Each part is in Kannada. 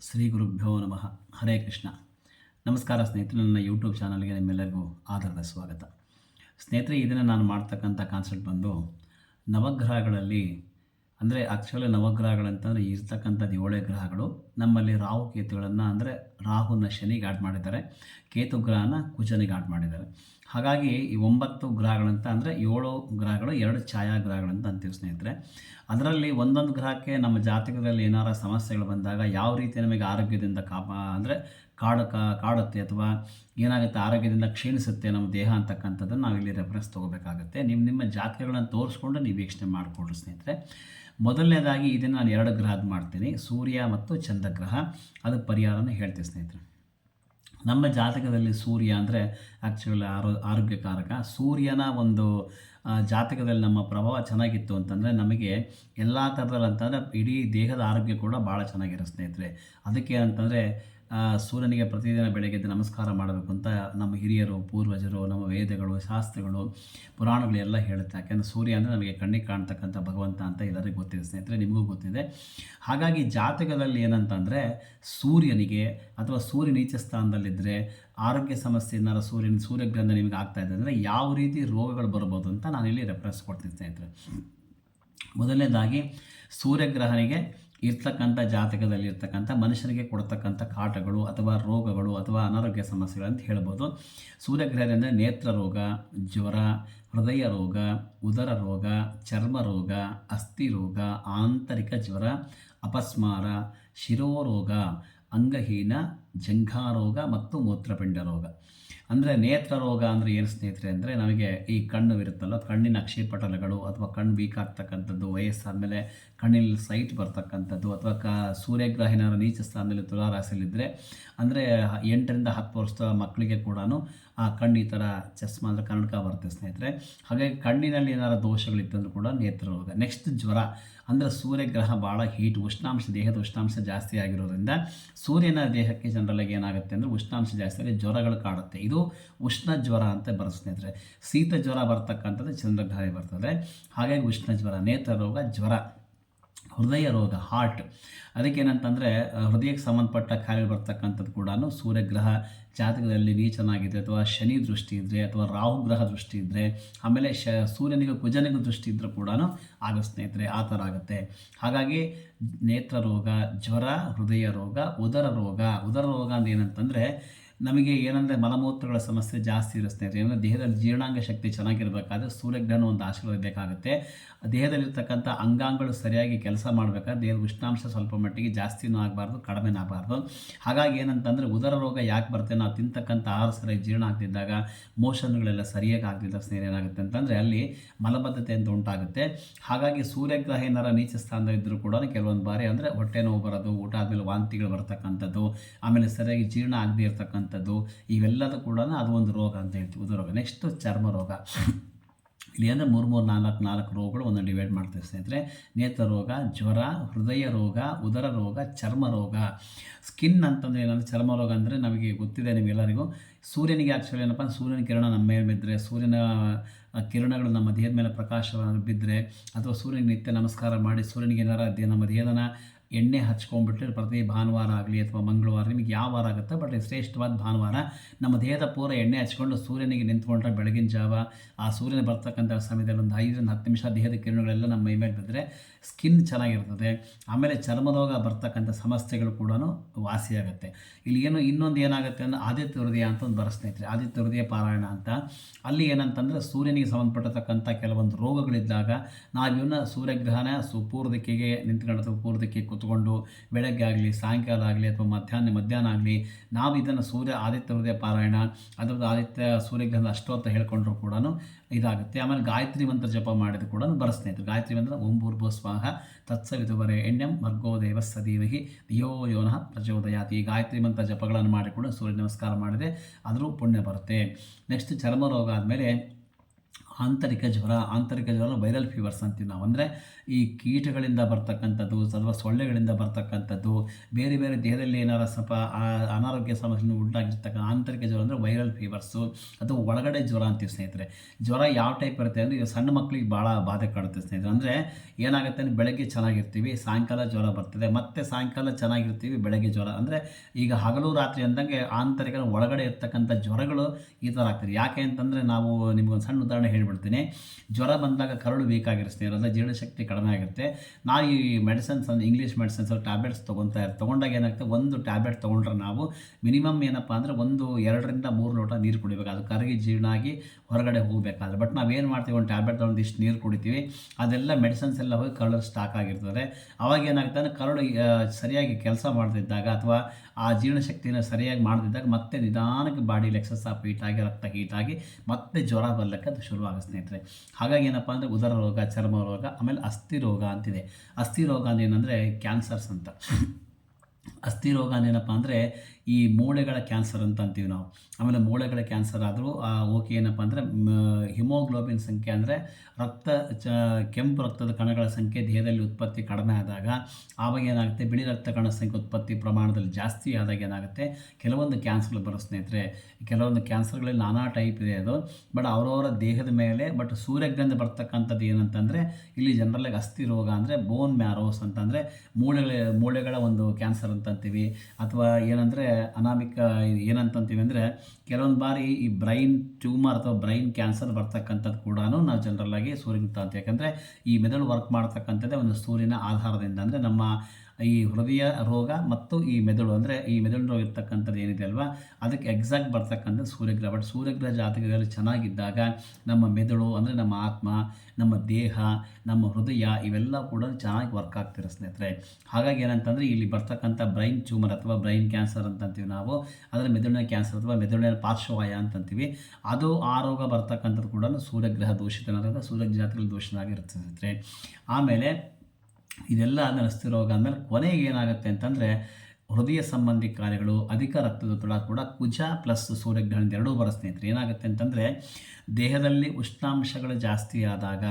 ಶ್ರೀ ಗುರುಭ್ಯೋ ನಮಃ. ಹರೇ ಕೃಷ್ಣ. ನಮಸ್ಕಾರ ಸ್ನೇಹಿತರೆ, ನನ್ನ ಯೂಟ್ಯೂಬ್ ಚಾನಲ್ಗೆ ನಿಮ್ಮೆಲ್ಲರಿಗೂ ಆಧಾರದ ಸ್ವಾಗತ. ಸ್ನೇಹಿತರೆ ಇದನ್ನು ನಾನು ಮಾಡ್ತಕ್ಕಂಥ ಕಾನ್ಸೆಪ್ಟ್ ಬಂದು ನವಗ್ರಹಗಳಲ್ಲಿ ಅಂದರೆ ಆ್ಯಕ್ಚುಲಿ ನವಗ್ರಹಗಳಂತಂದರೆ ಇರ್ತಕ್ಕಂಥದ್ದು ಏಳೇ ಗ್ರಹಗಳು. ನಮ್ಮಲ್ಲಿ ರಾಹು ಕೇತುಗಳನ್ನು ಅಂದರೆ ರಾಹುನ ಶನಿಗೆ ಆಡ್ ಮಾಡಿದ್ದಾರೆ. ಕೇತು ಗ್ರಹನ ಕುಜನಿಗೆ ಆಡ್ ಮಾಡಿದ್ದಾರೆ. ಹಾಗಾಗಿ ಈ ಒಂಬತ್ತು ಗ್ರಹಗಳಂತ ಅಂದರೆ ಏಳು ಗ್ರಹಗಳು, ಎರಡು ಛಾಯಾಗ್ರಹಗಳಂತ ಅಂತೀವಿ ಸ್ನೇಹಿತರೆ. ಅದರಲ್ಲಿ ಒಂದೊಂದು ಗ್ರಹಕ್ಕೆ ನಮ್ಮ ಜಾತಕದಲ್ಲಿ ಏನಾರ ಸಮಸ್ಯೆಗಳು ಬಂದಾಗ ಯಾವ ರೀತಿ ನಮಗೆ ಆರೋಗ್ಯದಿಂದ ಕಾಪ ಅಂದರೆ ಕಾಡು ಕಾಡುತ್ತೆ ಅಥವಾ ಏನಾಗುತ್ತೆ ಆರೋಗ್ಯದಿಂದ ಕ್ಷೀಣಿಸುತ್ತೆ ನಮ್ಮ ದೇಹ ಅಂತಕ್ಕಂಥದ್ದನ್ನು ನಾವಿಲ್ಲಿ ರೆಫರೆನ್ಸ್ ತೊಗೋಬೇಕಾಗುತ್ತೆ. ನಿಮ್ಮ ನಿಮ್ಮ ಜಾತಕಗಳನ್ನು ತೋರಿಸ್ಕೊಂಡು ನೀವು ವೀಕ್ಷಣೆ ಮಾಡಿಕೊಡ್ರಿ ಸ್ನೇಹಿತರೆ. ಮೊದಲನೇದಾಗಿ ಇದನ್ನು ನಾನು ಎರಡು ಗ್ರಹದ ಮಾಡ್ತೀನಿ, ಸೂರ್ಯ ಮತ್ತು ಚಂದ್ರಗ್ರಹ. ಅದಕ್ಕೆ ಪರಿಹಾರನ ಹೇಳ್ತೀನಿ ಸ್ನೇಹಿತರೆ. ನಮ್ಮ ಜಾತಕದಲ್ಲಿ ಸೂರ್ಯ ಅಂದರೆ ಆ್ಯಕ್ಚುಲಿ ಆರೋ, ಆರೋಗ್ಯಕಾರಕ. ಸೂರ್ಯನ ಒಂದು ಜಾತಕದಲ್ಲಿ ನಮ್ಮ ಪ್ರಭಾವ ಚೆನ್ನಾಗಿತ್ತು ಅಂತಂದರೆ ನಮಗೆ ಎಲ್ಲ ಥರದಲ್ಲಿ ಅಂತಂದರೆ ಇಡೀ ದೇಹದ ಆರೋಗ್ಯ ಕೂಡ ಭಾಳ ಚೆನ್ನಾಗಿರೋ ಸ್ನೇಹಿತರೆ. ಅದಕ್ಕೆ ಏನಂತಂದರೆ ಸೂರ್ಯನಿಗೆ ಪ್ರತಿದಿನ ಬೆಳಗ್ಗೆ ನಮಸ್ಕಾರ ಮಾಡಬೇಕು ಅಂತ ನಮ್ಮ ಹಿರಿಯರು, ಪೂರ್ವಜರು, ನಮ್ಮ ವೇದಗಳು, ಶಾಸ್ತ್ರಗಳು ಪುರಾಣಗಳು ಎಲ್ಲ ಹೇಳುತ್ತೆ. ಯಾಕೆಂದರೆ ಸೂರ್ಯ ಅಂದರೆ ನಮಗೆ ಕಣ್ಣಿಗೆ ಕಾಣ್ತಕ್ಕಂಥ ಭಗವಂತ ಅಂತ ಎಲ್ಲರಿಗೂ ಗೊತ್ತಿದೆ. ಸ್ನೇಹಿತರೆ, ನಿಮಗೂ ಗೊತ್ತಿದೆ. ಹಾಗಾಗಿ ಜಾತಕದಲ್ಲಿ ಏನಂತಂದರೆ, ಸೂರ್ಯನಿಗೆ ಅಥವಾ ಸೂರ್ಯ ನೀಚ ಸ್ಥಾನದಲ್ಲಿದ್ದರೆ ಆರೋಗ್ಯ ಸಮಸ್ಯೆ ಏನಾರು ಸೂರ್ಯನ ಸೂರ್ಯಗ್ರಹ ನಿಮಗೆ ಆಗ್ತಾ ಇದೆ ಅಂದರೆ ಯಾವ ರೀತಿ ರೋಗಗಳು ಬರ್ಬೋದು ಅಂತ ನಾನಿಲ್ಲಿ ರೆಫರೆನ್ಸ್ ಕೊಡ್ತೀನಿ ಸ್ನೇಹಿತರೆ. ಮೊದಲನೇದಾಗಿ ಸೂರ್ಯಗ್ರಹನಿಗೆ ಇರ್ತಕ್ಕಂಥ ಜಾತಕದಲ್ಲಿ ಇರ್ತಕ್ಕಂಥ ಮನುಷ್ಯನಿಗೆ ಕೊಡ್ತಕ್ಕಂಥ ಕಾಟಗಳು ಅಥವಾ ರೋಗಗಳು ಅಥವಾ ಅನಾರೋಗ್ಯ ಸಮಸ್ಯೆಗಳು ಅಂತ ಹೇಳ್ಬೋದು. ಸೂರ್ಯಗ್ರಹದಿಂದ ನೇತ್ರ ರೋಗ, ಜ್ವರ, ಹೃದಯ ರೋಗ, ಉದರ ರೋಗ, ಚರ್ಮ ರೋಗ, ಅಸ್ಥಿ ರೋಗ, ಆಂತರಿಕ ಜ್ವರ, ಅಪಸ್ಮಾರ, ಶಿರೋರೋಗ, ಅಂಗಹೀನ, ಜಂಘಾರೋಗ ಮತ್ತು ಮೂತ್ರಪಿಂಡ ರೋಗ. ಅಂದರೆ ನೇತ್ರ ರೋಗ ಅಂದರೆ ಏನು ಸ್ನೇಹಿತರೆ ಅಂದರೆ ನಮಗೆ ಈ ಕಣ್ಣು ಇರುತ್ತಲ್ಲ ಕಣ್ಣಿನ ಅಕ್ಷಿಪಟಲಗಳು ಅಥವಾ ಕಣ್ಣು ವೀಕ್ ಆಗ್ತಕ್ಕಂಥದ್ದು, ವಯಸ್ಸಾದಮೇಲೆ ಕಣ್ಣಿನಲ್ಲಿ ಸೈಟ್ ಬರ್ತಕ್ಕಂಥದ್ದು ಅಥವಾ ಕ ಸೂರ್ಯಗ್ರಹಣ ನೀಚ ಸ್ಥಾನದಲ್ಲಿ ತುಲಾರಾಶಿಯಲ್ಲಿದ್ದರೆ ಅಂದರೆ ಎಂಟರಿಂದ ಹತ್ತು ವರ್ಷದ ಮಕ್ಕಳಿಗೆ ಕೂಡ ಆ ಕಣ್ಣು ಈ ಥರ ಚಸ್ಮ ಅಂದರೆ ಕನ್ನಡಕ ಬರುತ್ತೆ ಸ್ನೇಹಿತರೆ. ಹಾಗಾಗಿ ಕಣ್ಣಿನಲ್ಲಿ ಏನಾರು ದೋಷಗಳಿತ್ತಂದ್ರೂ ಕೂಡ ನೇತ್ರರೋಗ. ನೆಕ್ಸ್ಟ್ ಜ್ವರ. ಅಂದರೆ ಸೂರ್ಯಗ್ರಹ ಭಾಳ ಹೀಟ್ ಉಷ್ಣಾಂಶ, ದೇಹದ ಉಷ್ಣಾಂಶ ಜಾಸ್ತಿ ಆಗಿರೋದ್ರಿಂದ ಸೂರ್ಯನ ದೇಹಕ್ಕೆ ಜನರಲಾಗಿ ಏನಾಗುತ್ತೆ ಅಂದರೆ ಉಷ್ಣಾಂಶ ಜಾಸ್ತಿ ಆಗಿ ಜ್ವರಗಳು ಕಾಡುತ್ತೆ. ಇದು ಉಷ್ಣ ಜ್ವರ ಅಂತ ಬರುತ್ತೆ ಸ್ನೇಹಿತರೆ. ಶೀತ ಜ್ವರ ಬರ್ತಕ್ಕಂಥದ್ದು ಚಂದ್ರಗ್ರಹ ಬರ್ತದೆ. ಹಾಗಾಗಿ ಉಷ್ಣ ಜ್ವರ ನೇತ್ರ ರೋಗ ಜ್ವರ. ಹೃದಯ ರೋಗ ಹಾರ್ಟ್ ಅದಕ್ಕೇನಂತಂದರೆ ಹೃದಯಕ್ಕೆ ಸಂಬಂಧಪಟ್ಟ ಕಾಯಿಲೆ ಬರ್ತಕ್ಕಂಥದ್ದು ಕೂಡ ಸೂರ್ಯಗ್ರಹ ಜಾತಕದಲ್ಲಿ ನೀಚನಾಗಿದೆ ಅಥವಾ ಶನಿ ದೃಷ್ಟಿ ಇದ್ದರೆ ಅಥವಾ ರಾಹು ಗ್ರಹ ದೃಷ್ಟಿ ಇದ್ದರೆ ಆಮೇಲೆ ಶ, ಸೂರ್ಯನಿಗೆ ಕುಜನಿಗೆ ದೃಷ್ಟಿ ಇದ್ದರೂ ಕೂಡ ಆಗ ಸ್ನೇಹಿತರೆ ಆ ಥರ ಆಗುತ್ತೆ. ಹಾಗಾಗಿ ನೇತ್ರ ರೋಗ ಜ್ವರ ಹೃದಯ ರೋಗ ಉದರ ರೋಗ ಉದರ ರೋಗ ಅಂದ್ರೆ ಏನಂತಂದರೆ ನಮಗೆ ಏನಂದರೆ ಮಲಮೂತ್ರಗಳ ಸಮಸ್ಯೆ ಜಾಸ್ತಿ ಇರುತ್ತೆ. ಸ್ನೇಹಿತರೆ ಏನಂದರೆ ದೇಹದಲ್ಲಿ ಜೀರ್ಣಾಂಗ ಶಕ್ತಿ ಚೆನ್ನಾಗಿರಬೇಕಾದ್ರೆ ಸೂರ್ಯಗ್ರಹಣ ಒಂದು ಆಶೀರ್ವಾದ ಬೇಕಾಗುತ್ತೆ. ದೇಹದಲ್ಲಿರ್ತಕ್ಕಂಥ ಅಂಗಾಂಗಗಳು ಸರಿಯಾಗಿ ಕೆಲಸ ಮಾಡಬೇಕಾದ್ರೆ ದೇಹದ ಉಷ್ಣಾಂಶ ಸ್ವಲ್ಪ ಮಟ್ಟಿಗೆ ಜಾಸ್ತಿನೂ ಆಗಬಾರ್ದು, ಕಡಿಮೆನೂ ಆಗಬಾರ್ದು. ಹಾಗಾಗಿ ಏನಂತಂದರೆ ಉದರ ರೋಗ ಯಾಕೆ ಬರುತ್ತೆ? ನಾವು ತಿಂತಕ್ಕಂಥ ಆಹಾರ ಸರಿಯಾಗಿ ಜೀರ್ಣ ಆಗ್ತಿದ್ದಾಗ ಮೋಷನ್ಗಳೆಲ್ಲ ಸರಿಯಾಗಿ ಆಗ್ತಿದ್ದ ಸ್ನೇಹ ಏನಾಗುತ್ತೆ ಅಂತಂದರೆ ಅಲ್ಲಿ ಮಲಬದ್ಧತೆ ಅಂತ ಉಂಟಾಗುತ್ತೆ. ಹಾಗಾಗಿ ಸೂರ್ಯಗ್ರಹ ಏನಾರ ನೀಚ ಸ್ಥಾನದಲ್ಲಿದ್ದರೂ ಕೂಡ ಕೆಲವೊಂದು ಬಾರಿ ಅಂದರೆ ಹೊಟ್ಟೆ ನೋವು ಬರೋದು, ಊಟ ಆದಮೇಲೆ ವಾಂತಿಗಳು ಬರ್ತಕ್ಕಂಥದ್ದು, ಆಮೇಲೆ ಸರಿಯಾಗಿ ಜೀರ್ಣ ಆಗದೇ ಇರ್ತಕ್ಕಂಥ ಅಂತದ್ದು, ಇವೆಲ್ಲದೂ ಕೂಡ ಅದು ಒಂದು ರೋಗ ಅಂತ ಹೇಳ್ತೀವಿ ಉದರ ರೋಗ ನೆಕ್ಸ್ಟ್ ಚರ್ಮ ರೋಗ. ಇಲ್ಲಿ ಅಂದರೆ ಮೂರು ಮೂರು, ನಾಲ್ಕು ನಾಲ್ಕು ರೋಗಗಳು ಒಂದು ಡಿವೈಡ್ ಮಾಡ್ತೀವಿ ಸ್ನೇಹಿತರೆ. ನೇತ್ರ ರೋಗ, ಜ್ವರ, ಹೃದಯ ರೋಗ, ಉದರ ರೋಗ, ಚರ್ಮ ರೋಗ. ಸ್ಕಿನ್ ಅಂತಂದರೆ ಏನಂದರೆ ಚರ್ಮ ರೋಗ ಅಂದರೆ ನಮಗೆ ಗೊತ್ತಿದೆ ನಿಮಗೆಲ್ಲರಿಗೂ. ಸೂರ್ಯನಿಗೆ ಆ್ಯಕ್ಚುಲಿ ಏನಪ್ಪ ಸೂರ್ಯನ ಕಿರಣ ನಮ್ಮ ಮೇಲೆ ಬಿದ್ದರೆ ಸೂರ್ಯನ ಕಿರಣಗಳು ನಮ್ಮ ದೇಹದ ಮೇಲೆ ಪ್ರಕಾಶವನ್ನು ಬಿದ್ದರೆ ಅಥವಾ ಸೂರ್ಯನಿಗೆ ನಿತ್ಯ ನಮಸ್ಕಾರ ಮಾಡಿ, ಸೂರ್ಯನಿಗೆ ಏನಾರ ನಮ್ಮ ದೇಹದ ಎಣ್ಣೆ ಹಚ್ಕೊಂಡ್ಬಿಟ್ರೆ ಪ್ರತಿ ಭಾನುವಾರ ಆಗಲಿ ಅಥವಾ ಮಂಗಳವಾರ ನಿಮಗೆ ಯಾವ ವಾರ ಆಗುತ್ತೆ? ಬಟ್ ಶ್ರೇಷ್ಠವಾದ ಭಾನುವಾರ. ನಮ್ಮ ದೇಹದ ಪೂರ ಎಣ್ಣೆ ಹಚ್ಕೊಂಡು ಸೂರ್ಯನಿಗೆ ನಿಂತ್ಕೊಂಡ್ರೆ ಬೆಳಗಿನ ಜಾವ, ಆ ಸೂರ್ಯನ ಬರ್ತಕ್ಕಂಥ ಸಮಯದಲ್ಲಿ ಒಂದು ಐದರಿಂದ ಹತ್ತು ನಿಮಿಷ ದೇಹದ ಕಿರಣಗಳೆಲ್ಲ ನಮ್ಮ ಮೈ ಮೇಲೆ ಬಿದ್ದರೆ ಸ್ಕಿನ್ ಚೆನ್ನಾಗಿರ್ತದೆ, ಆಮೇಲೆ ಚರ್ಮರೋಗ ಬರ್ತಕ್ಕಂಥ ಸಮಸ್ಯೆಗಳು ಕೂಡ ವಾಸಿಯಾಗುತ್ತೆ. ಇಲ್ಲಿ ಏನು ಇನ್ನೊಂದು ಏನಾಗುತ್ತೆ ಅಂದರೆ ಆದಿತ್ಯ ಹೃದಯ ಅಂತ ಒಂದು ಬರ ಸ್ನೇಹಿತರೆ, ಆದಿತ್ಯ ಹೃದಯ ಪಾರಾಯಣ ಅಂತ. ಅಲ್ಲಿ ಏನಂತಂದರೆ ಸೂರ್ಯನಿಗೆ ಸಂಬಂಧಪಟ್ಟತಕ್ಕಂಥ ಕೆಲವೊಂದು ರೋಗಗಳಿದ್ದಾಗ ನಾವಿವನ್ನ ಸೂರ್ಯಗ್ರಹಣ ಸು ಪೂರ್ವ ದಿಕ್ಕಿಗೆ ನಿಂತ್ಕೊಂಡು ಪೂರ್ದಿಕ್ಕೆ ಕೂತ್ಕೊಂಡು ಬೆಳಗ್ಗೆ ಆಗಲಿ, ಸಾಯಂಕಾಲ ಆಗಲಿ ಅಥವಾ ಮಧ್ಯಾಹ್ನ ಮಧ್ಯಾಹ್ನ ಆಗಲಿ ನಾವು ಇದನ್ನು ಸೂರ್ಯ ಆದಿತ್ಯ ಹೃದಯ ಪಾರಾಯಣ, ಅದರದ್ದು ಆದಿತ್ಯ ಸೂರ್ಯಗ್ರಹದ ಅಷ್ಟೋತ್ತ ಹೇಳ್ಕೊಂಡ್ರು ಕೂಡ ಇದಾಗುತ್ತೆ. ಆಮೇಲೆ ಗಾಯತ್ರಿ ಮಂತ್ರ ಜಪ ಮಾಡಿದ ಕೂಡ ಬರ ಸ್ನೇಹಿತರು ಗಾಯತ್ರಿ ಮಂತ್ರ ಓಂ ಭೂರ್ಭೋ ಸ್ವಾಹ ತತ್ಸವಿದುವರೆ ಎಣ್ಣೆಂ ಭರ್ಗೋ ದೇವ ಸದೀವಹಿ ದಿಯೋ ಯೋನಃ ಪ್ರಚೋದಯಾತಿ. ಈ ಗಾಯತ್ರಿ ಮಂತ್ರ ಜಪಗಳನ್ನು ಮಾಡಿ ಕೂಡ ಸೂರ್ಯ ನಮಸ್ಕಾರ ಮಾಡಿದೆ ಅದರೂ ಪುಣ್ಯ ಬರುತ್ತೆ. ನೆಕ್ಸ್ಟ್ ಚರ್ಮ ರೋಗ ಆದಮೇಲೆ ಆಂತರಿಕ ಜ್ವರ. ಆಂತರಿಕ ಜ್ವರ ವೈರಲ್ ಫೀವರ್ಸ್ ಅಂತೀವಿ ನಾವು ಅಂದರೆ ಈ ಕೀಟಗಳಿಂದ ಬರ್ತಕ್ಕಂಥದ್ದು ಅಥವಾ ಸೊಳ್ಳೆಗಳಿಂದ ಬರ್ತಕ್ಕಂಥದ್ದು, ಬೇರೆ ಬೇರೆ ದೇಹದಲ್ಲಿ ಏನಾರ ಸ್ವಲ್ಪ ಅನಾರೋಗ್ಯ ಸಮಸ್ಯೆ ಉಂಟಾಗಿರ್ತಕ್ಕಂಥ ಆಂತರಿಕ ಜ್ವರ ಅಂದರೆ ವೈರಲ್ ಫೀವರ್ಸು ಅಥವಾ ಒಳಗಡೆ ಜ್ವರ ಅಂತೀವಿ ಸ್ನೇಹಿತರೆ. ಜ್ವರ ಯಾವ ಟೈಪ್ ಇರುತ್ತೆ ಅಂದರೆ ಈಗ ಸಣ್ಣ ಮಕ್ಕಳಿಗೆ ಭಾಳ ಬಾಧೆ ಕಾಡುತ್ತೆ ಸ್ನೇಹಿತರೆ. ಅಂದರೆ ಏನಾಗುತ್ತೆ ಅಂದರೆ ಬೆಳಗ್ಗೆ ಚೆನ್ನಾಗಿರ್ತೀವಿ, ಸಾಯಂಕಾಲ ಜ್ವರ ಬರ್ತದೆ, ಮತ್ತೆ ಸಾಯಂಕಾಲ ಚೆನ್ನಾಗಿರ್ತೀವಿ, ಬೆಳಗ್ಗೆ ಜ್ವರ. ಅಂದರೆ ಈಗ ಹಗಲು ರಾತ್ರಿ ಅಂದಂಗೆ ಆಂತರಿಕ ಒಳಗಡೆ ಇರ್ತಕ್ಕಂಥ ಜ್ವರಗಳು ಈ ಥರ ಆಗ್ತದೆ. ಯಾಕೆ ಅಂತಂದರೆ ನಾವು ನಿಮಗೊಂದು ಸಣ್ಣ ಉದಾಹರಣೆ ಹೇಳಿಬಿಡ್ತೀನಿ. ಜ್ವರ ಬಂದಾಗ ಕರಳು ಬೇಕಾಗಿರುತ್ತೆ ಅಂದರೆ ಜೀರ್ಣಶಕ್ತಿ ಕಡಿಮೆ ಆಗಿರುತ್ತೆ ನಾವು ಈ ಮೆಡಿಸನ್ಸ್ ಅಂದರೆ ಇಂಗ್ಲೀಷ್ ಮೆಡಿಸನ್ಸ್ ಟ್ಯಾಬ್ಲೆಟ್ಸ್ ತೊಗೊತಾ ಇರ್ತೀವಿ ತೊಗೊಂಡಾಗ ಏನಾಗುತ್ತೆ ಒಂದು ಟ್ಯಾಬ್ಲೆಟ್ ತೊಗೊಂಡ್ರೆ ನಾವು ಮಿನಿಮಮ್ ಏನಪ್ಪ ಅಂದರೆ ಒಂದು ಎರಡರಿಂದ ಮೂರು ಲೋಟ ನೀರು ಕುಡಿಬೇಕು. ಅದು ಕರಗಿ ಜೀರ್ಣ ಆಗಿ ಹೊರಗಡೆ ಹೋಗಬೇಕಾದ್ರೆ. ಬಟ್ ನಾವೇನು ಮಾಡ್ತೀವಿ, ಒಂದು ಟ್ಯಾಬ್ಲೆಟ್ ತೊಗೊಂಡು ಇಷ್ಟು ನೀರು ಕುಡಿತೀವಿ, ಅದೆಲ್ಲ ಮೆಡಿಸನ್ಸ್ ಎಲ್ಲ ಹೋಗಿ ಕರಳು ಸ್ಟಾಕ್ ಆಗಿರ್ತದೆ. ಅವಾಗ ಏನಾಗ್ತದೆ ಕರಳು ಸರಿಯಾಗಿ ಕೆಲಸ ಮಾಡ್ತಿದ್ದಾಗ ಅಥವಾ ಆ ಜೀರ್ಣಶಕ್ತಿನ ಸರಿಯಾಗಿ ಮಾಡದಿದ್ದಾಗ ಮತ್ತೆ ನಿಧಾನಕ್ಕೆ ಬಾಡಿಲಿ ಎಕ್ಸಸ್ ಆಫ್ ಹೀಟ್ ಆಗಿ, ರಕ್ತ ಹೀಟ್ ಆಗಿ ಮತ್ತೆ ಜ್ವರ ಬರಲಿಕ್ಕೆ ಅದು ಶುರುವಾಗುತ್ತೆ ಸ್ನೇಹಿತರೆ. ಹಾಗಾಗಿ ಏನಪ್ಪ ಅಂದರೆ ಉದರ ರೋಗ, ಚರ್ಮ ರೋಗ, ಆಮೇಲೆ ಅಸ್ಥಿ ರೋಗ ಅಂತಿದೆ. ಅಸ್ಥಿ ರೋಗ ಅಂದ್ರೆ ಏನಂದರೆ ಕ್ಯಾನ್ಸರ್ಸ್ ಅಂತ. ಅಸ್ಥಿ ರೋಗ ಏನಪ್ಪ ಅಂದರೆ ಈ ಮೂಳೆಗಳ ಕ್ಯಾನ್ಸರ್ ಅಂತ ಅಂತೀವಿ ನಾವು. ಆಮೇಲೆ ಮೂಳೆಗಳ ಕ್ಯಾನ್ಸರ್ ಆದರೂ ಓಕೆ ಏನಪ್ಪ ಅಂದರೆ ಹಿಮೋಗ್ಲೋಬಿನ್ ಸಂಖ್ಯೆ ಅಂದರೆ ರಕ್ತ, ಚ, ಕೆಂಪು ರಕ್ತದ ಕಣಗಳ ಸಂಖ್ಯೆ ದೇಹದಲ್ಲಿ ಉತ್ಪತ್ತಿ ಕಡಿಮೆ ಆದಾಗ ಆವಾಗ ಏನಾಗುತ್ತೆ? ಬಿಳಿ ರಕ್ತ ಕಣ ಸಂಖ್ಯೆ ಉತ್ಪತ್ತಿ ಪ್ರಮಾಣದಲ್ಲಿ ಜಾಸ್ತಿ ಆದಾಗ ಏನಾಗುತ್ತೆ? ಕೆಲವೊಂದು ಕ್ಯಾನ್ಸರ್ಗಳು ಬರೋ ಸ್ನೇಹಿತರೆ, ಕೆಲವೊಂದು ಕ್ಯಾನ್ಸರ್ಗಳಲ್ಲಿ ನಾನಾ ಟೈಪ್ ಇದೆ ಅದು. ಬಟ್ ಅವರವರ ದೇಹದ ಮೇಲೆ ಬಟ್ ಸೂರ್ಯಗ್ರಂಥ ಬರ್ತಕ್ಕಂಥದ್ದು ಏನಂತಂದರೆ, ಇಲ್ಲಿ ಜನರಲ್ಲಾಗಿ ಅಸ್ಥಿ ರೋಗ ಅಂದರೆ ಬೋನ್ ಮ್ಯಾರೋಸ್ ಅಂತಂದರೆ ಮೂಳೆಗಳ ಮೂಳೆಗಳ ಒಂದು ಕ್ಯಾನ್ಸರ್ ಅಂತ ಅಂತೀವಿ ಅಥವಾ ಏನಂದರೆ ಅನಾಮಿಕ ಏನಂತಂತೀವಿ ಅಂದರೆ ಕೆಲವೊಂದು ಬಾರಿ ಈ ಬ್ರೈನ್ ಟ್ಯೂಮರ್ ಅಥವಾ ಬ್ರೈನ್ ಕ್ಯಾನ್ಸರ್ ಬರ್ತಕ್ಕಂಥದ್ದು ಕೂಡ ನಾವು ಜನರಲ್ಲಾಗಿ ಸೂರ್ಯನ ಅಂತ ಯಾಕಂದರೆ ಈ ಮೆದುಳು ವರ್ಕ್ ಮಾಡ್ತಕ್ಕಂಥದ್ದೇ ಒಂದು ಸೂರ್ಯನ ಆಧಾರದಿಂದ. ಅಂದರೆ ನಮ್ಮ ಈ ಹೃದಯ ರೋಗ ಮತ್ತು ಈ ಮೆದುಳು, ಅಂದರೆ ಈ ಮೆದುಳು ರೋಗ ಇರ್ತಕ್ಕಂಥದ್ದು ಏನಿದೆ ಅಲ್ವಾ? ಅದಕ್ಕೆ ಎಕ್ಸಾಕ್ಟ್ ಬರ್ತಕ್ಕಂಥ ಸೂರ್ಯಗ್ರಹ ಬಟ್ ಸೂರ್ಯಗ್ರಹ ಜಾತಕದಲ್ಲಿ ಚೆನ್ನಾಗಿದ್ದಾಗ ನಮ್ಮ ಮೆದುಳು, ಅಂದರೆ ನಮ್ಮ ಆತ್ಮ, ನಮ್ಮ ದೇಹ, ನಮ್ಮ ಹೃದಯ ಇವೆಲ್ಲ ಕೂಡ ಚೆನ್ನಾಗಿ ವರ್ಕ್ ಆಗ್ತಿರೋ ಸ್ನೇಹಿತರೆ. ಹಾಗಾಗಿ ಏನಂತಂದರೆ ಇಲ್ಲಿ ಬರ್ತಕ್ಕಂಥ ಬ್ರೈನ್ ಟ್ಯೂಮರ್ ಅಥವಾ ಬ್ರೈನ್ ಕ್ಯಾನ್ಸರ್ ಅಂತಂತೀವಿ ನಾವು. ಅದರ ಮೆದುಳಿನ ಕ್ಯಾನ್ಸರ್ ಅಥವಾ ಮೆದುಳಿನ ಪಾರ್ಶ್ವವಾಯ ಅಂತಂತೀವಿ. ಅದು ಆ ರೋಗ ಬರ್ತಕ್ಕಂಥದ್ದು ಕೂಡ ಸೂರ್ಯಗ್ರಹ ದೋಷಿತನಾದಾಗ ಸೂರ್ಯ ಜಾತಕದಲ್ಲಿ ದೋಷನಾಗಿರುತ್ತೆ ಸ್ನೇಹಿತರೆ. ಆಮೇಲೆ ಇದೆಲ್ಲ ರೋಗ ಆದಮೇಲೆ ಕೊನೆಗೆ ಏನಾಗುತ್ತೆ ಅಂತಂದರೆ ಹೃದಯ ಸಂಬಂಧಿ ಕಾರ್ಯಗಳು, ಅಧಿಕ ರಕ್ತದೊತ್ತಡ ಕೂಡ ಕುಜ ಪ್ಲಸ್ ಸೂರ್ಯಗ್ರಹಣದ ಎರಡೂ ಬರ ಸ್ನೇಹಿತರೆ ಏನಾಗುತ್ತೆ ಅಂತಂದರೆ ದೇಹದಲ್ಲಿ ಉಷ್ಣಾಂಶಗಳು ಜಾಸ್ತಿ ಆದಾಗ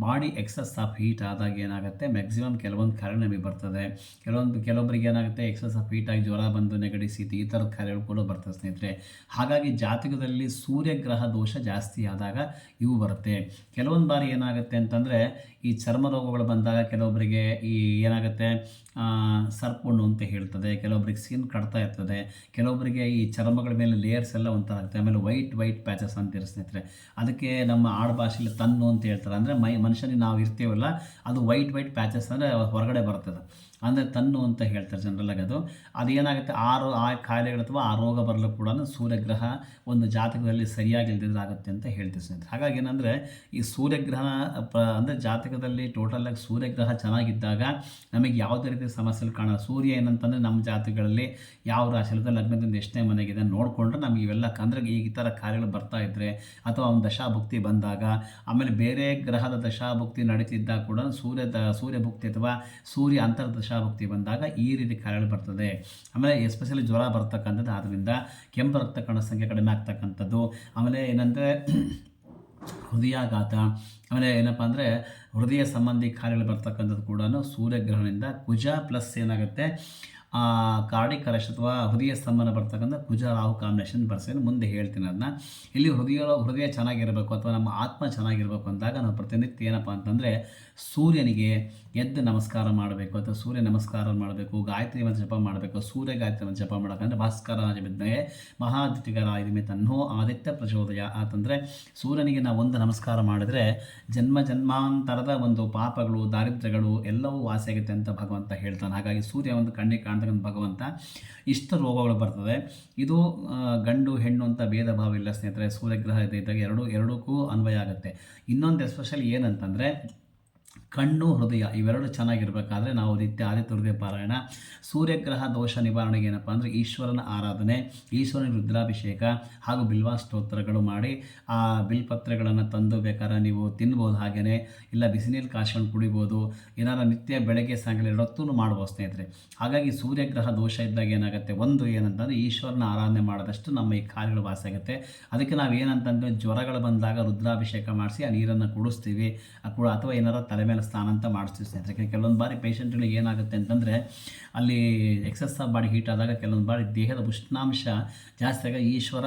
ಬಾಡಿ ಎಕ್ಸಸ್ ಆಫ್ ಹೀಟ್ ಆದಾಗ ಏನಾಗುತ್ತೆ? ಮ್ಯಾಕ್ಸಿಮಮ್ ಕೆಲವೊಂದು ಕಾಯಿಲೆ ನಮಗೆ ಬರ್ತದೆ. ಕೆಲವೊಂದು ಕೆಲವೊಬ್ಬರಿಗೆ ಏನಾಗುತ್ತೆ? ಎಕ್ಸಸ್ ಆಫ್ ಹೀಟ್ ಆಗಿ ಜ್ವರ ಬಂದು ನೆಗಡಿ ಶೀತ ಈ ಥರದ ಕಾಯಿಲೆಗಳು ಕೂಡ ಬರ್ತದೆ ಸ್ನೇಹಿತರೆ. ಹಾಗಾಗಿ ಜಾತಕದಲ್ಲಿ ಸೂರ್ಯಗ್ರಹ ದೋಷ ಜಾಸ್ತಿ ಆದಾಗ ಇವು ಬರುತ್ತೆ. ಕೆಲವೊಂದು ಬಾರಿ ಏನಾಗುತ್ತೆ ಅಂತಂದರೆ, ಈ ಚರ್ಮ ರೋಗಗಳು ಬಂದಾಗ ಕೆಲವೊಬ್ಬರಿಗೆ ಈ ಏನಾಗುತ್ತೆ? ಸರ್ಪುಣ್ಣು ಅಂತ ಹೇಳ್ತದೆ. ಕೆಲವೊಬ್ಬರಿಗೆ ಸ್ಕಿನ್ ಕಟ್ತಾ ಇರ್ತದೆ. ಕೆಲವೊಬ್ಬರಿಗೆ ಈ ಚರ್ಮಗಳ ಮೇಲೆ ಲೇಯರ್ಸ್ ಎಲ್ಲ ಒಂಥರ ಆಗುತ್ತೆ. ಆಮೇಲೆ ವೈಟ್ ವೈಟ್ ಪ್ಯಾಚಸ್ ಅಂತ ಸ್ನೇಹಿತರೆ. ಅದಕ್ಕೆ ನಮ್ಮ ಆಡು ಭಾಷೆಯಲ್ಲಿ ತನ್ನು ಅಂತ ಹೇಳ್ತಾರೆ. ಅಂದರೆ ಮೈ ಮನುಷ್ಯನಿಗೆ ನಾವು ಇರ್ತೀವಲ್ಲ, ಅದು ವೈಟ್ ವೈಟ್ ಪ್ಯಾಚಸ್ ಅಂದರೆ ಹೊರಗಡೆ ಬರ್ತದೆ. ಅಂದರೆ ತನ್ನು ಅಂತ ಹೇಳ್ತಾರೆ ಜನರಲ್ಲಾಗಿ ಅದು. ಅದೇನಾಗುತ್ತೆ ಆ ರೋ ಆ ಕಾಯಿಲೆಗಳು ಅಥವಾ ಆ ರೋಗ ಬರಲು ಕೂಡ ಸೂರ್ಯಗ್ರಹ ಒಂದು ಜಾತಕದಲ್ಲಿ ಸರಿಯಾಗಿ ಆಗುತ್ತೆ ಅಂತ ಹೇಳ್ತೀವಿ ಸ್ನೇಹಿತರೆ. ಹಾಗಾಗಿ ಏನಂದರೆ ಈ ಸೂರ್ಯಗ್ರಹ ಪ ಅಂದರೆ ಜಾತಕದಲ್ಲಿ ಟೋಟಲಾಗಿ ಸೂರ್ಯಗ್ರಹ ಚೆನ್ನಾಗಿದ್ದಾಗ ನಮಗೆ ಯಾವುದೇ ರೀತಿಯ ಸಮಸ್ಯೆಗಳು ಕಾಣೋ ಸೂರ್ಯ ಏನಂತಂದರೆ ನಮ್ಮ ಜಾತಕಗಳಲ್ಲಿ ಯಾವ ರಾಶಿಯಲ್ಲಿ ಲಗ್ನದಿಂದ ಎಷ್ಟನೇ ಮನೆಗಿದೆ ನೋಡಿಕೊಂಡ್ರೆ ನಮಗೆ ಇವೆಲ್ಲ ಅಂದರೆ ಈ ಥರ ಕಾರ್ಯಗಳು ಬರ್ತಾ ಇದ್ದರೆ ಅಥವಾ ಒಂದು ದಶಾಭುಕ್ತಿ ಬಂದಾಗ ಆಮೇಲೆ ಬೇರೆ ಗ್ರಹದ ದಶಾಭುಕ್ತಿ ನಡೀತಿದ್ದಾಗ ಕೂಡ ಸೂರ್ಯ ಸೂರ್ಯಭುಕ್ತಿ ಅಥವಾ ಸೂರ್ಯ ಅಂತರ್ ದಶಾಭುಕ್ತಿ ಬಂದಾಗ ಈ ರೀತಿ ಕಾರ್ಯಗಳು ಬರ್ತದೆ. ಆಮೇಲೆ ಎಸ್ಪೆಷಲಿ ಜ್ವರ ಬರ್ತಕ್ಕಂಥದ್ದು ಆದ್ದರಿಂದ ಕೆಂಪು ರಕ್ತ ಕಣ ಸಂಖ್ಯೆ ಕಡಿಮೆ ಆಗ್ತಕ್ಕಂಥದ್ದು. ಆಮೇಲೆ ಏನಂದರೆ ಹೃದಯಾಘಾತ, ಆಮೇಲೆ ಏನಪ್ಪ ಅಂದರೆ ಹೃದಯ ಸಂಬಂಧಿ ಕಾರ್ಯಗಳು ಬರ್ತಕ್ಕಂಥದ್ದು ಕೂಡ ಸೂರ್ಯಗ್ರಹಣದಿಂದ ಕುಜ ಪ್ಲಸ್ ಏನಾಗುತ್ತೆ? ಕಾರ್ಡಿ ಕರೆಶ್ ಅಥವಾ ಹೃದಯ ಸ್ತಂಭನ ಬರ್ತಕ್ಕಂಥ ಕುಜ ರಾಹು ಕಾಂಬಿನೇಷನ್ ಬರ್ಸೇನು ಮುಂದೆ ಹೇಳ್ತೀನಿ ಅದನ್ನ ಇಲ್ಲಿ ಹೃದಯ ಹೃದಯ ಚೆನ್ನಾಗಿರಬೇಕು ಅಥವಾ ನಮ್ಮ ಆತ್ಮ ಚೆನ್ನಾಗಿರಬೇಕು ಅಂದಾಗ ನಾವು ಪ್ರತಿನಿತ್ಯ ಏನಪ್ಪ ಅಂತಂದರೆ ಸೂರ್ಯನಿಗೆ ಎದ್ದು ನಮಸ್ಕಾರ ಮಾಡಬೇಕು ಅಥವಾ ಸೂರ್ಯ ನಮಸ್ಕಾರ ಮಾಡಬೇಕು, ಗಾಯತ್ರಿ ಮಂತ್ರ ಜಪ ಮಾಡಬೇಕು, ಸೂರ್ಯ ಗಾಯತ್ರಿ ಮಂತ್ರ ಜಪ ಮಾಡಬೇಕಂದ್ರೆ ಭಾಸ್ಕರ ಬಿದ್ದರೆ ಮಹಾದಿತ್ಯಗರ ಇದಮೆ ತನ್ನೋ ಆದಿತ್ಯ ಪ್ರಚೋದಯ. ಆತಂದರೆ ಸೂರ್ಯನಿಗೆ ನಾವು ಒಂದು ನಮಸ್ಕಾರ ಮಾಡಿದರೆ ಜನ್ಮ ಜನ್ಮಾಂತರದ ಒಂದು ಪಾಪಗಳು, ದಾರಿದ್ರ್ಯಗಳು ಎಲ್ಲವೂ ವಾಸಿಯಾಗುತ್ತೆ ಅಂತ ಭಗವಂತ ಹೇಳ್ತಾನೆ. ಹಾಗಾಗಿ ಸೂರ್ಯ ಒಂದು ಕಣ್ಣಿಗೆ ಕಾಣ್ತಕ್ಕಂಥ ಭಗವಂತ ಇಷ್ಟು ರೋಗಗಳು ಬರ್ತದೆ. ಇದು ಗಂಡು, ಹೆಣ್ಣು ಅಂತ ಭೇದ ಭಾವ ಇಲ್ಲ ಸ್ನೇಹಿತರೆ. ಸೂರ್ಯಗ್ರಹ ಇದೆ ಇದ್ದಾಗ ಎರಡು, ಎರಡಕ್ಕೂ ಅನ್ವಯ ಆಗುತ್ತೆ. ಇನ್ನೊಂದು ಎಸ್ಪೆಷಲಿ ಏನಂತಂದರೆ ಕಣ್ಣು ಹೃದಯ ಇವೆರಡು ಚೆನ್ನಾಗಿರ್ಬೇಕಾದ್ರೆ ನಾವು ನಿತ್ಯ ಹೃದಯ ಪಾರಾಯಣ ಸೂರ್ಯಗ್ರಹ ದೋಷ ನಿವಾರಣೆಗೆ ಏನಪ್ಪ ಅಂದರೆ ಈಶ್ವರನ ಆರಾಧನೆ, ಈಶ್ವರನ ರುದ್ರಾಭಿಷೇಕ ಹಾಗೂ ಬಿಲ್ವಾ ಸ್ತೋತ್ರಗಳು ಮಾಡಿ ಆ ಬಿಲ್ಪತ್ರೆಗಳನ್ನು ತಂದು ಬೇಕಾದ್ರೆ ನೀವು ತಿನ್ಬೋದು ಹಾಗೆಯೇ ಇಲ್ಲ ಬಿಸಿನೀರು ಕಾಶ್ಕೊಂಡು ಕುಡಿಬೋದು, ಏನಾರ ನಿತ್ಯ ಬೆಳಗ್ಗೆ ಸಾಯಂಕಾಲ ಎರಡೊತ್ತೂ ಮಾಡ್ಬೋದು ಸ್ನೇಹಿತರೆ. ಹಾಗಾಗಿ ಸೂರ್ಯಗ್ರಹ ದೋಷ ಇದ್ದಾಗ ಏನಾಗುತ್ತೆ? ಒಂದು ಏನಂತಂದರೆ ಈಶ್ವರನ ಆರಾಧನೆ ಮಾಡಿದಷ್ಟು ನಮ್ಮ ಈ ಕಾರ್ಯಗಳು ವಾಸ ಆಗುತ್ತೆ. ಅದಕ್ಕೆ ನಾವು ಏನಂತಂದರೆ ಜ್ವರಗಳು ಬಂದಾಗ ರುದ್ರಾಭಿಷೇಕ ಮಾಡಿಸಿ ಆ ನೀರನ್ನು ಕುಡಿಸ್ತೀವಿ ಅಥವಾ ಏನಾರ ತಲೆ ಮೇಲೆ ಸ್ನಾನ ಅಂತ ಮಾಡಿಸ್ತೀವಿ ಸ್ನೇಹಿತರೆ ಕೆಲವೊಂದು ಬಾರಿ ಪೇಷಂಟ್ಗಳಿಗೆ ಏನಾಗುತ್ತೆ ಅಂತಂದರೆ ಅಲ್ಲಿ ಎಕ್ಸಸ್ ಆಫ್ ಬಾಡಿ ಹೀಟ್ ಆದಾಗ ಕೆಲವೊಂದು ಬಾರಿ ದೇಹದ ಉಷ್ಣಾಂಶ ಜಾಸ್ತಿ ಆಗ ಈಶ್ವರ,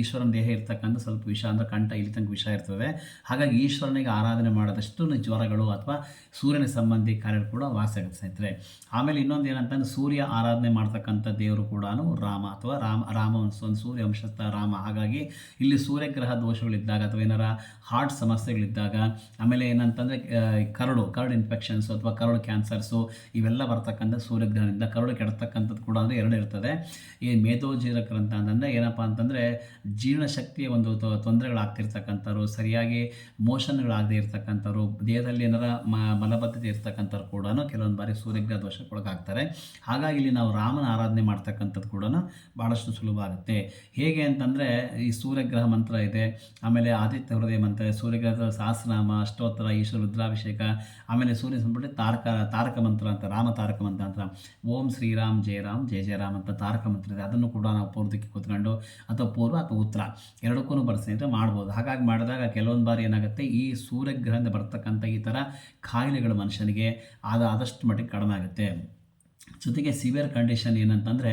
ಈಶ್ವರನ ದೇಹ ಇರ್ತಕ್ಕಂಥ ಸ್ವಲ್ಪ ವಿಷ ಅಂದರೆ ಕಂಠ ಇಲ್ಲಿ ತನಕ ವಿಷ ಇರ್ತದೆ. ಹಾಗಾಗಿ ಈಶ್ವರನಿಗೆ ಆರಾಧನೆ ಮಾಡೋದಷ್ಟು ಜ್ವರಗಳು ಅಥವಾ ಸೂರ್ಯನ ಸಂಬಂಧಿ ಕಾರ್ಯಗಳು ಕೂಡ ವಾಸ ಆಗುತ್ತೆ ಸ್ನೇಹಿತರೆ. ಆಮೇಲೆ ಇನ್ನೊಂದು ಏನಂತಂದ್ರೆ ಸೂರ್ಯ ಆರಾಧನೆ ಮಾಡ್ತಕ್ಕಂಥ ದೇವರು ಕೂಡ ರಾಮ ಅಥವಾ ರಾಮ ರಾಮ ಒಂದು ಸೂರ್ಯ ವಂಶಸ್ಥ ರಾಮ. ಹಾಗಾಗಿ ಇಲ್ಲಿ ಸೂರ್ಯಗ್ರಹ ದೋಷಗಳಿದ್ದಾಗ ಅಥವಾ ಏನಾರ ಹಾರ್ಟ್ ಸಮಸ್ಯೆಗಳಿದ್ದಾಗ, ಆಮೇಲೆ ಏನಂತಂದರೆ ಕರಳು ಕರಳು ಇನ್ಫೆಕ್ಷನ್ಸು ಅಥವಾ ಕರಳು ಕ್ಯಾನ್ಸರ್ಸು ಇವೆಲ್ಲ ಬರ್ತಕ್ಕಂಥ ಸೂರ್ಯಗ್ರಹದಿಂದ ಕರಳು ಕೆಡತಕ್ಕಂಥದ್ದು ಕೂಡ ಅಂದರೆ ಎರಡು ಇರ್ತದೆ. ಈ ಮೇಧೋಜೀರಕರಂತ ಅಂತಂದರೆ ಏನಪ್ಪ ಅಂತಂದರೆ ಜೀರ್ಣಶಕ್ತಿಯ ಒಂದು ತೊಂದರೆಗಳಾಗ್ತಿರ್ತಕ್ಕಂಥವ್ರು, ಸರಿಯಾಗಿ ಮೋಷನ್ಗಳಾಗದೇ ಇರ್ತಕ್ಕಂಥವ್ರು, ದೇಹದಲ್ಲಿ ಏನಾರ ಮ, ಮಲಬದ್ಧತೆ ಇರ್ತಕ್ಕಂಥವ್ರು ಕೂಡ ಕೆಲವೊಂದು ಬಾರಿ ಸೂರ್ಯಗ್ರಹ ದೋಷಕ್ಕೊಳಗಾಗ್ತಾರೆ. ಹಾಗಾಗಿ ಇಲ್ಲಿ ನಾವು ರಾಮನ ಆರಾಧನೆ ಮಾಡ್ತಕ್ಕಂಥದ್ದು ಕೂಡ ಭಾಳಷ್ಟು ಸುಲಭ ಆಗುತ್ತೆ. ಹೇಗೆ ಅಂತಂದರೆ ಈ ಸೂರ್ಯಗ್ರಹ ಮಂತ್ರ ಇದೆ, ಆಮೇಲೆ ಆದಿತ್ಯ ಹೃದಯ ಮಂತ್ರ, ಸೂರ್ಯಗ್ರಹದ ಸಹಸ್ರನಾಮ, ಅಷ್ಟೋತ್ತರ, ಈಶ್ವರ ರುದ್ರಾಭಿಷೇಕ ಆಮೇಲೆ ಸೂರ್ಯ ಸಂಪುಟ ತಾರಕ ತಾರಕ ಮಂತ್ರ ಅಂತ, ರಾಮ ತಾರಕ ಮಂತ್ರ ಅಂತ. ಓಂ ಶ್ರೀರಾಮ್ ಜಯ ರಾಮ್, ಜಯ ಜಯ ರಾಮ್ ಅಂತ ತಾರಕ ಮಂತ್ರ ಇದೆ. ಅದನ್ನು ಕೂಡ ನಾವು ಪೂರ್ವಕ್ಕೆ ಕೂತ್ಕೊಂಡು ಅಥವಾ ಪೂರ್ವ ಅಥವಾ ಉತ್ತರ ಎರಡಕ್ಕೂ ಬರ್ಸ್ನೇಹಿತರೆ ಮಾಡ್ಬೋದು. ಹಾಗಾಗಿ ಮಾಡಿದಾಗ ಕೆಲವೊಂದು ಬಾರಿ ಏನಾಗುತ್ತೆ? ಈ ಸೂರ್ಯಗ್ರಹದಿಂದ ಬರ್ತಕ್ಕಂಥ ಈ ಥರ ಕಾಯಿಲೆಗಳು ಮನುಷ್ಯನಿಗೆ ಆದ, ಆದಷ್ಟು ಮಟ್ಟಿಗೆ ಕಡಿಮೆ ಆಗುತ್ತೆ. ಜೊತೆಗೆ ಸಿವಿಯರ್ ಕಂಡೀಷನ್ ಏನಂತಂದರೆ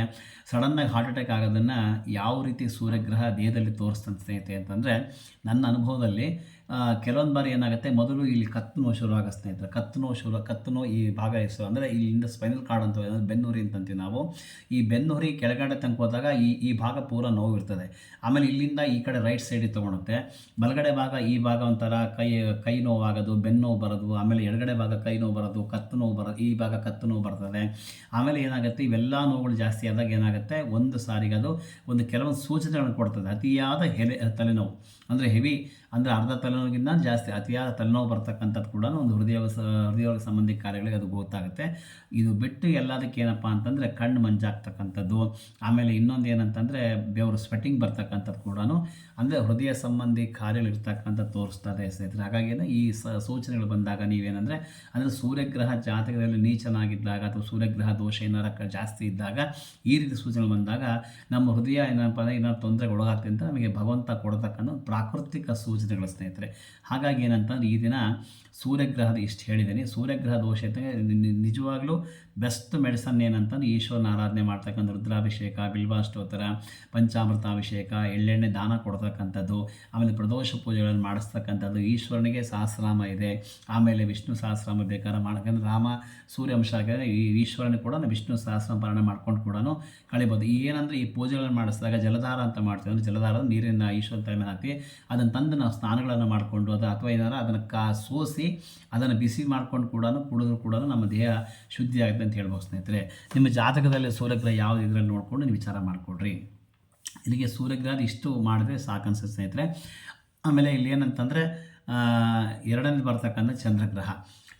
ಸಡನ್ನಾಗಿ ಹಾರ್ಟ್ ಅಟ್ಯಾಕ್ ಆಗೋದನ್ನು ಯಾವ ರೀತಿ ಸೂರ್ಯಗ್ರಹ ದೇಹದಲ್ಲಿ ತೋರಿಸ್ತಂತೆ ಅಂತಂದರೆ ನನ್ನ ಅನುಭವದಲ್ಲಿ ಕೆಲವೊಂದು ಬಾರಿ ಏನಾಗುತ್ತೆ, ಮೊದಲು ಇಲ್ಲಿ ಕತ್ತು ನೋವು ಶುರು ಆಗ ಸ್ನೇಹಿತರೆ ಕತ್ತು ನೋವು ಶುರು ಕತ್ತು ನೋವು ಈ ಭಾಗ ಇಸು ಅಂದರೆ ಇಲ್ಲಿಂದ ಸ್ಪೈನಲ್ ಕಾರ್ಡ್ ಅಂತ ಬೆನ್ನುರಿ ಅಂತಂತೀವಿ ನಾವು. ಈ ಬೆನ್ನುರಿ ಕೆಳಗಡೆ ತನಕ ಹೋದಾಗ ಈ ಈ ಭಾಗ ಪೂರ ನೋವು ಇರ್ತದೆ ಆಮೇಲೆ ಇಲ್ಲಿಂದ ಈ ಕಡೆ ರೈಟ್ ಸೈಡಿಗೆ ತೊಗೊಳುತ್ತೆ. ಬಲಗಡೆ ಭಾಗ ಈ ಭಾಗ ಒಂಥರ ಕೈ ಕೈ ನೋವಾಗೋದು ಬೆನ್ನು ನೋವು ಬರೋದು, ಆಮೇಲೆ ಎಡಗಡೆ ಭಾಗ ಕೈ ನೋವು ಬರೋದು, ಕತ್ತು ನೋವು ಬರೋದು ಈ ಭಾಗ ಕತ್ತು ನೋವು ಬರ್ತದೆ. ಆಮೇಲೆ ಏನಾಗುತ್ತೆ, ಇವೆಲ್ಲ ನೋವುಗಳು ಜಾಸ್ತಿ ಆದಾಗ ಏನಾಗುತ್ತೆ, ಒಂದು ಸಾರಿಗೆ ಅದು ಒಂದು ಕೆಲವೊಂದು ಸೂಚನೆಗಳನ್ನು ಕೊಡ್ತದೆ. ಅತಿಯಾದ ಹೆಲೆ, ತಲೆನೋವು. ಅಂದರೆ ಹೆವಿ ಅಂದರೆ ಅರ್ಧ ತಲೆನೋವಿಗಿಂತ ಜಾಸ್ತಿ, ಅತಿಯಾದ ತಲೆನೋವು ಬರ್ತಕ್ಕಂಥದ್ದು ಕೂಡ ಒಂದು ಹೃದಯ ಹೃದಯ ಸಂಬಂಧಿ ಕಾರ್ಯಗಳಿಗೆ ಅದು ಗೊತ್ತಾಗುತ್ತೆ. ಇದು ಬಿಟ್ಟು ಎಲ್ಲದಕ್ಕೆ ಏನಪ್ಪ ಅಂತಂದರೆ ಕಣ್ಣು ಮಂಜಾಗ್ತಕ್ಕಂಥದ್ದು. ಆಮೇಲೆ ಇನ್ನೊಂದು ಏನಂತಂದರೆ ಬೆವರು ಸ್ವೆಟಿಂಗ್ ಬರ್ತಕ್ಕಂಥದ್ದು ಕೂಡ ಅಂದರೆ ಹೃದಯ ಸಂಬಂಧಿ ಕಾರ್ಯಗಳಿರ್ತಕ್ಕಂಥ ತೋರಿಸ್ತದೆ ಸ್ನೇಹಿತರೆ. ಹಾಗಾಗಿ ಈ ಸೂಚನೆಗಳು ಬಂದಾಗ ನೀವೇನಂದರೆ ಅಂದರೆ ಸೂರ್ಯಗ್ರಹ ಜಾತಕದಲ್ಲಿ ನೀಚನಾಗಿದ್ದಾಗ ಅಥವಾ ಸೂರ್ಯಗ್ರಹ ದೋಷ ಏನಾರ ಜಾಸ್ತಿ ಇದ್ದಾಗ ಈ ರೀತಿ ಸೂಚನೆಗಳು ಬಂದಾಗ ನಮ್ಮ ಹೃದಯ ಏನಪ್ಪ ಅಂದರೆ ಏನಾದ್ರು ತೊಂದರೆಗೆ ಒಳಗಾಗ್ತದೆ ಅಂತ ನಮಗೆ ಭಗವಂತ ಕೊಡತಕ್ಕಂಥ ಒಂದು ಪ್ರಾಕೃತಿಕ ಸೂಚನೆಗಳು ಸ್ನೇಹಿತರೆ ಹಾಗಾಗಿ ಏನಂತಂದ್ರೆ ಈ ದಿನ ಸೂರ್ಯಗ್ರಹದ ಇಷ್ಟು ಹೇಳಿದ್ದೀನಿ. ಸೂರ್ಯಗ್ರಹ ದೋಷ ನಿ- ನಿಜವಾಗ್ಲೂ ಬೆಸ್ಟ್ ಮೆಡಿಸನ್ ಏನಂತಂದ್ರೆ ಈಶ್ವರನ ಆರಾಧನೆ ಮಾಡ್ತಕ್ಕಂಥ ರುದ್ರಾಭಿಷೇಕ ಬಿಲ್ವಾಷ್ಟೋತ್ತರ ಪಂಚಾಮೃತಾಭಿಷೇಕ, ಎಳ್ಳೆಣ್ಣೆ ದಾನ ಕೊಡ್ತಕ್ಕಂಥದ್ದು, ಆಮೇಲೆ ಪ್ರದೋಷ ಪೂಜೆಗಳನ್ನು ಮಾಡಿಸ್ತಕ್ಕಂಥದ್ದು, ಈಶ್ವರನಿಗೆ ಸಹಸ್ರನಾಮ ಇದೆ, ಆಮೇಲೆ ವಿಷ್ಣು ಸಹಸ್ರಾಮ ಬೇಕಾದ್ರೆ ಮಾಡ್ಕೊಂಡು ರಾಮ ಸೂರ್ಯವಂಶ ಆಗಿದ್ರೆ ಈ ಈಶ್ವರನ ಕೂಡ ವಿಷ್ಣು ಸಹಸ್ರನಾಮ ಪಾಲನೆ ಮಾಡ್ಕೊಂಡು ಕೂಡ ಕಳಿಬೋದು. ಏನಂದರೆ ಈ ಪೂಜೆಗಳನ್ನು ಮಾಡಿಸಿದಾಗ ಜಲಧಾರ ಅಂತ ಮಾಡ್ತೀವಿ. ಅಂದರೆ ಜಲಧಾರ ನೀರಿನ ಈಶ್ವರ ಮೇಲೆ ಹಾಕಿ ಅದನ್ನು ತಂದು ನಾವು ಸ್ನಾನಗಳನ್ನು ಮಾಡಿಕೊಂಡು ಅದು ಅಥವಾ ಏನಾರ ಅದನ್ನು ಕಾ ಸೋಸಿ ಅದನ್ನು ಬಿಸಿ ಮಾಡ್ಕೊಂಡು ಕೂಡ ಕುಡಿದ್ರು ಕೂಡ ನಮ್ಮ ದೇಹ ಶುದ್ಧಿ ಅಂತ ಹೇಳ್ಬೋದು ಸ್ನೇಹಿತರೆ. ನಿಮ್ಮ ಜಾತಕದಲ್ಲಿ ಸೂರ್ಯಗ್ರಹ ಯಾವ ಇದರಲ್ಲಿ ನೋಡಿಕೊಂಡು ನೀವು ವಿಚಾರ ಮಾಡಿಕೊಡ್ರಿ ಇಲ್ಲಿಗೆ ಸೂರ್ಯಗ್ರಹ ಇಷ್ಟು ಮಾಡಿದ್ರೆ ಸಾಕು ಅನ್ಸುತ್ತೆ ಸ್ನೇಹಿತರೆ. ಆಮೇಲೆ ಇಲ್ಲಿ ಏನಂತಂದರೆ ಎರಡನೇದು ಬರ್ತಕ್ಕಂಥ ಚಂದ್ರಗ್ರಹ.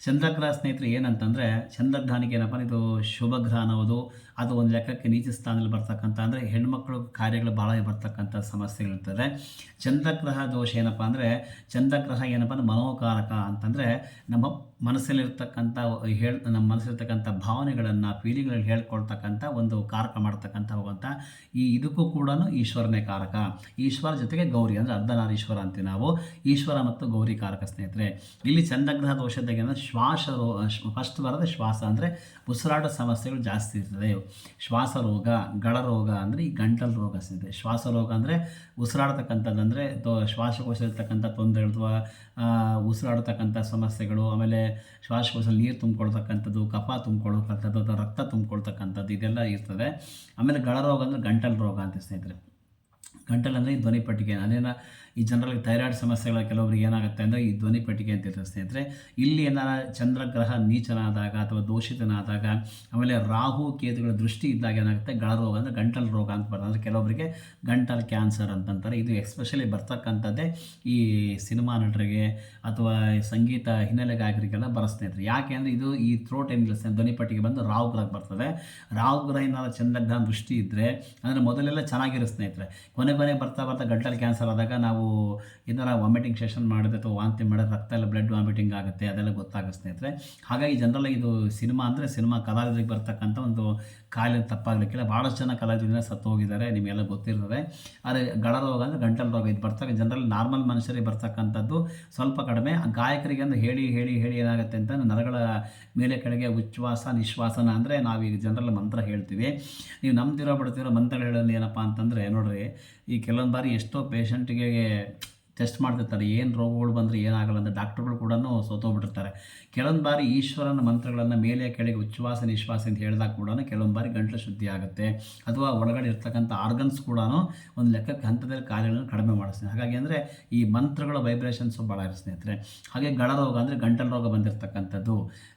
ಚಂದ್ರಗ್ರಹ ಸ್ನೇಹಿತರೆ ಏನಂತಂದರೆ, ಚಂದ್ರಗ್ರಹನಿಗೆ ಏನಪ್ಪ ಇದು ಶುಭ ಗ್ರಹ ಅನ್ನೋದು ಅದು ಒಂದು ಲೆಕ್ಕಕ್ಕೆ ನೀಚ ಸ್ಥಾನದಲ್ಲಿ ಬರ್ತಕ್ಕಂಥ, ಅಂದರೆ ಹೆಣ್ಮಕ್ಳು ಕಾರ್ಯಗಳು ಭಾಳ ಬರ್ತಕ್ಕಂಥ ಸಮಸ್ಯೆಗಳಿರ್ತದೆ. ಚಂದ್ರಗ್ರಹ ದೋಷ ಏನಪ್ಪ ಅಂದರೆ, ಚಂದ್ರಗ್ರಹ ಏನಪ್ಪ ಅಂದ್ರೆ ಮನೋಕಾರಕ ಅಂತಂದರೆ, ನಮ್ಮ ಮನಸ್ಸಲ್ಲಿರ್ತಕ್ಕಂಥ ಹೇಳ್, ನಮ್ಮ ಮನಸ್ಸಿರ್ತಕ್ಕಂಥ ಭಾವನೆಗಳನ್ನು ಫೀಲಿಂಗ್ಗಳನ್ನು ಹೇಳ್ಕೊಳ್ತಕ್ಕಂಥ ಒಂದು ಕಾರಕ ಮಾಡ್ತಕ್ಕಂಥ ಹೋಗುವಂಥ ಈ ಇದಕ್ಕೂ ಕೂಡ ಈಶ್ವರನೇ ಕಾರಕ. ಈಶ್ವರ ಜೊತೆಗೆ ಗೌರಿ, ಅಂದರೆ ಅರ್ಧನಾರೀಶ್ವರ ಅಂತೀವಿ ನಾವು. ಈಶ್ವರ ಮತ್ತು ಗೌರಿ ಕಾರಕ ಸ್ನೇಹಿತರೆ, ಇಲ್ಲಿ ಚಂದ್ರಗ್ರಹ ದೋಷದಾಗ ಶ್ವಾಸ ಫಸ್ಟ್ ಬರೋದೇ ಶ್ವಾಸ ಅಂದರೆ ಉಸಿರಾಟ ಸಮಸ್ಯೆಗಳು ಜಾಸ್ತಿ ಇರ್ತದೆ. ಶ್ವಾಸ ರೋಗ ಗಳ ರೋಗ ಅಂದರೆ ಈ ಗಂಟಲು ರೋಗ ಸ್ನೇಹಿತರೆ ಶ್ವಾಸ ರೋಗ ಅಂದರೆ ಉಸಿರಾಡ್ತಕ್ಕಂಥದ್ದು ಅಂದರೆ ಶ್ವಾಸಕೋಶದಲ್ಲಿರ್ತಕ್ಕಂಥ ತೊಂದರೆಗಳು ಅಥವಾ ಆ, ಉಸಿರಾಡ್ತಕ್ಕಂಥ ಸಮಸ್ಯೆಗಳು ಆಮೇಲೆ ಶ್ವಾಸಕೋಶದಲ್ಲಿ ನೀರು ತುಂಬಿಕೊಳ್ತಕ್ಕಂಥದ್ದು ಕಫ ತುಂಬಿಕೊಳ್ತಕ್ಕಂಥದ್ದು ಅಥವಾ ರಕ್ತ ತುಂಬಿಕೊಳ್ತಕ್ಕಂಥದ್ದು ಇದೆಲ್ಲ ಇರ್ತದೆ. ಆಮೇಲೆ ಗಳ ರೋಗ ಅಂದರೆ ಗಂಟಲು ರೋಗ ಅಂತ ಸ್ನೇಹಿತರೆ. ಗಂಟಲು ಅಂದರೆ ಈ ಧ್ವನಿಪಟ್ಟಿಗೆ ಅದೇನ ಈ ಜನರಲ್ಲಿ ಥೈರಾಯ್ಡ್ ಸಮಸ್ಯೆಗಳ ಕೆಲವರಿಗೆ ಏನಾಗುತ್ತೆ ಅಂದರೆ ಈ ಧ್ವನಿ ಪೆಟ್ಟಿಗೆ ಅಂತ ಇರ್ತದೆ ಸ್ನೇಹಿತರೆ. ಇಲ್ಲಿ ಏನಾರ ಚಂದ್ರಗ್ರಹ ನೀಚನಾದಾಗ ಅಥವಾ ದೋಷಿತನಾದಾಗ, ಆಮೇಲೆ ರಾಹು ಕೇತುಗಳ ದೃಷ್ಟಿ ಇದ್ದಾಗ ಏನಾಗುತ್ತೆ? ಗಳ ರೋಗ ಅಂದರೆ ಗಂಟಲು ರೋಗ ಅಂತ ಬರ್ತದೆ. ಅಂದರೆ ಕೆಲವೊಬ್ಬರಿಗೆ ಗಂಟಲ್ ಕ್ಯಾನ್ಸರ್ ಅಂತಂತಾರೆ. ಇದು ಎಕ್ಸ್ಪೆಷಲಿ ಬರ್ತಕ್ಕಂಥದ್ದೇ ಈ ಸಿನಿಮಾ ನಟರಿಗೆ ಅಥವಾ ಸಂಗೀತ ಹಿನ್ನೆಲೆ ಗಾಯಕರಿಗೆಲ್ಲ ಬರೆಸ್ತಾ ಸ್ನೇಹಿತರೆ ಯಾಕೆ ಅಂದರೆ ಇದು ಈ ಥ್ರೋಟ್ ಏನಿಲ್ಲ ಧ್ವನಿಪಟ್ಟಿಗೆ ಬಂದು ರಾವ್ ಗ್ರಹ ಬರ್ತದೆ. ರಾಹು ಗ್ರಹ ಏನಾರ ಚಂದ್ರಗ್ರಹ ದೃಷ್ಟಿ ಇದ್ದರೆ ಅಂದರೆ ಮೊದಲೆಲ್ಲ ಚೆನ್ನಾಗಿರೋ ಸ್ನೇಹಿತರೆ ಕೊನೆ ಕೊನೆ ಬರ್ತಾ ಬರ್ತಾ ಗಂಟಲು ಕ್ಯಾನ್ಸರ್ ಆದಾಗ ನಾವು ಏನಾರ ವಾಮಿಟಿಂಗ್ ಸೆಷನ್ ಮಾಡಿದ್ರೆ ಅಥವಾ ವಾಂತಿ ಮಾಡಿದ್ರೆ ರಕ್ತ ಎಲ್ಲ ಬ್ಲಡ್ ವಾಮಿಟಿಂಗ್ ಆಗುತ್ತೆ, ಅದೆಲ್ಲ ಗೊತ್ತಾಗುತ್ತೆ ಸ್ನೇಹಿತರೆ ಹಾಗಾಗಿ ಜನರಲ್ ಇದು ಸಿನಿಮಾ ಅಂದರೆ ಸಿನಿಮಾ ಕಲಾವಿದರಿಗೆ ಬರ್ತಕ್ಕಂಥ ಒಂದು ಕಾಯಿಲೆ ತಪ್ಪಾಗಲಿಕ್ಕಿಲ್ಲ. ಭಾಳಷ್ಟು ಜನ ಕಲಾವಿದರಿಂದ ಸತ್ತು ಹೋಗಿದ್ದಾರೆ ನಿಮಗೆಲ್ಲ ಗೊತ್ತಿರ್ತದೆ. ಆದರೆ ಗಳ ರೋಗ ಅಂದರೆ ಗಂಟಲು ರೋಗ ಇದು ಬರ್ತಾರೆ ಜನರಲ್ಲಿ ನಾರ್ಮಲ್ ಮನುಷ್ಯರಿಗೆ ಬರ್ತಕ್ಕಂಥದ್ದು. ಸ್ವಲ್ಪ ಕಡಿಮೆ. ಆ ಗಾಯಕರಿಗೆ ಅಂದ್ರೆ ಹೇಳಿ ಹೇಳಿ ಹೇಳಿ ಏನಾಗುತ್ತೆ ಅಂತ ನರಗಳ ಮೇಲೆ ಕೆಳಗೆ ಉಚ್ಛ್ವಾಸ, ನಿಶ್ವಾಸನ ಅಂದರೆ ನಾವೀಗ ಜನರಲ್ ಮಂತ್ರ ಹೇಳ್ತೀವಿ. ನೀವು ನಂಬ್ತಿರೋ, ಬಿಡ್ತಿರೋ ಮಂತ್ರಗಳು ಹೇಳೋದು ಏನಪ್ಪ ಅಂತಂದರೆ ನೋಡ್ರಿ, ಈ ಕೆಲವೊಂದು ಬಾರಿ ಎಷ್ಟೋ ಪೇಷಂಟಿಗೆ ಟೆಸ್ಟ್ ಮಾಡ್ತಿರ್ತಾರೆ. ಏನು ರೋಗಗಳು ಬಂದರೆ ಏನಾಗಲ್ಲ ಅಂತ. ಡಾಕ್ಟ್ರುಗಳು ಕೂಡ ಸೋತೋಗ್ಬಿಟ್ಟಿರ್ತಾರೆ. ಕೆಲವೊಂದು ಬಾರಿ ಈಶ್ವರನ ಮಂತ್ರಗಳನ್ನು ಮೇಲೆ ಕೆಳಗೆ ಉಚ್ಛ್ವಾಸ, ನಿಶ್ವಾಸ ಅಂತ ಹೇಳಿದಾಗ ಕೂಡ ಕೆಲವೊಂದು ಬಾರಿ ಗಂಟಲು ಶುದ್ಧಿ ಆಗುತ್ತೆ. ಅಥವಾ ಒಳಗಡೆ ಇರ್ತಕ್ಕಂಥ ಆರ್ಗನ್ಸ್ ಕೂಡ ಒಂದು ಲೆಕ್ಕಕ್ಕೆ ಹಂತದಲ್ಲಿ ಕಾರ್ಯಗಳನ್ನು ಕಡಿಮೆ ಮಾಡಿಸ್ತೀನಿ ಹಾಗಾಗಿ ಅಂದರೆ ಈ ಮಂತ್ರಗಳ ವೈಬ್ರೇಷನ್ಸು ಭಾಳ ಇರ ಸ್ನೇಹಿತರೆ. ಹಾಗೆ ಗಳರೋಗ ಅಂದರೆ ಗಂಟಲು ರೋಗ ಬಂದಿರತಕ್ಕಂಥದ್ದು,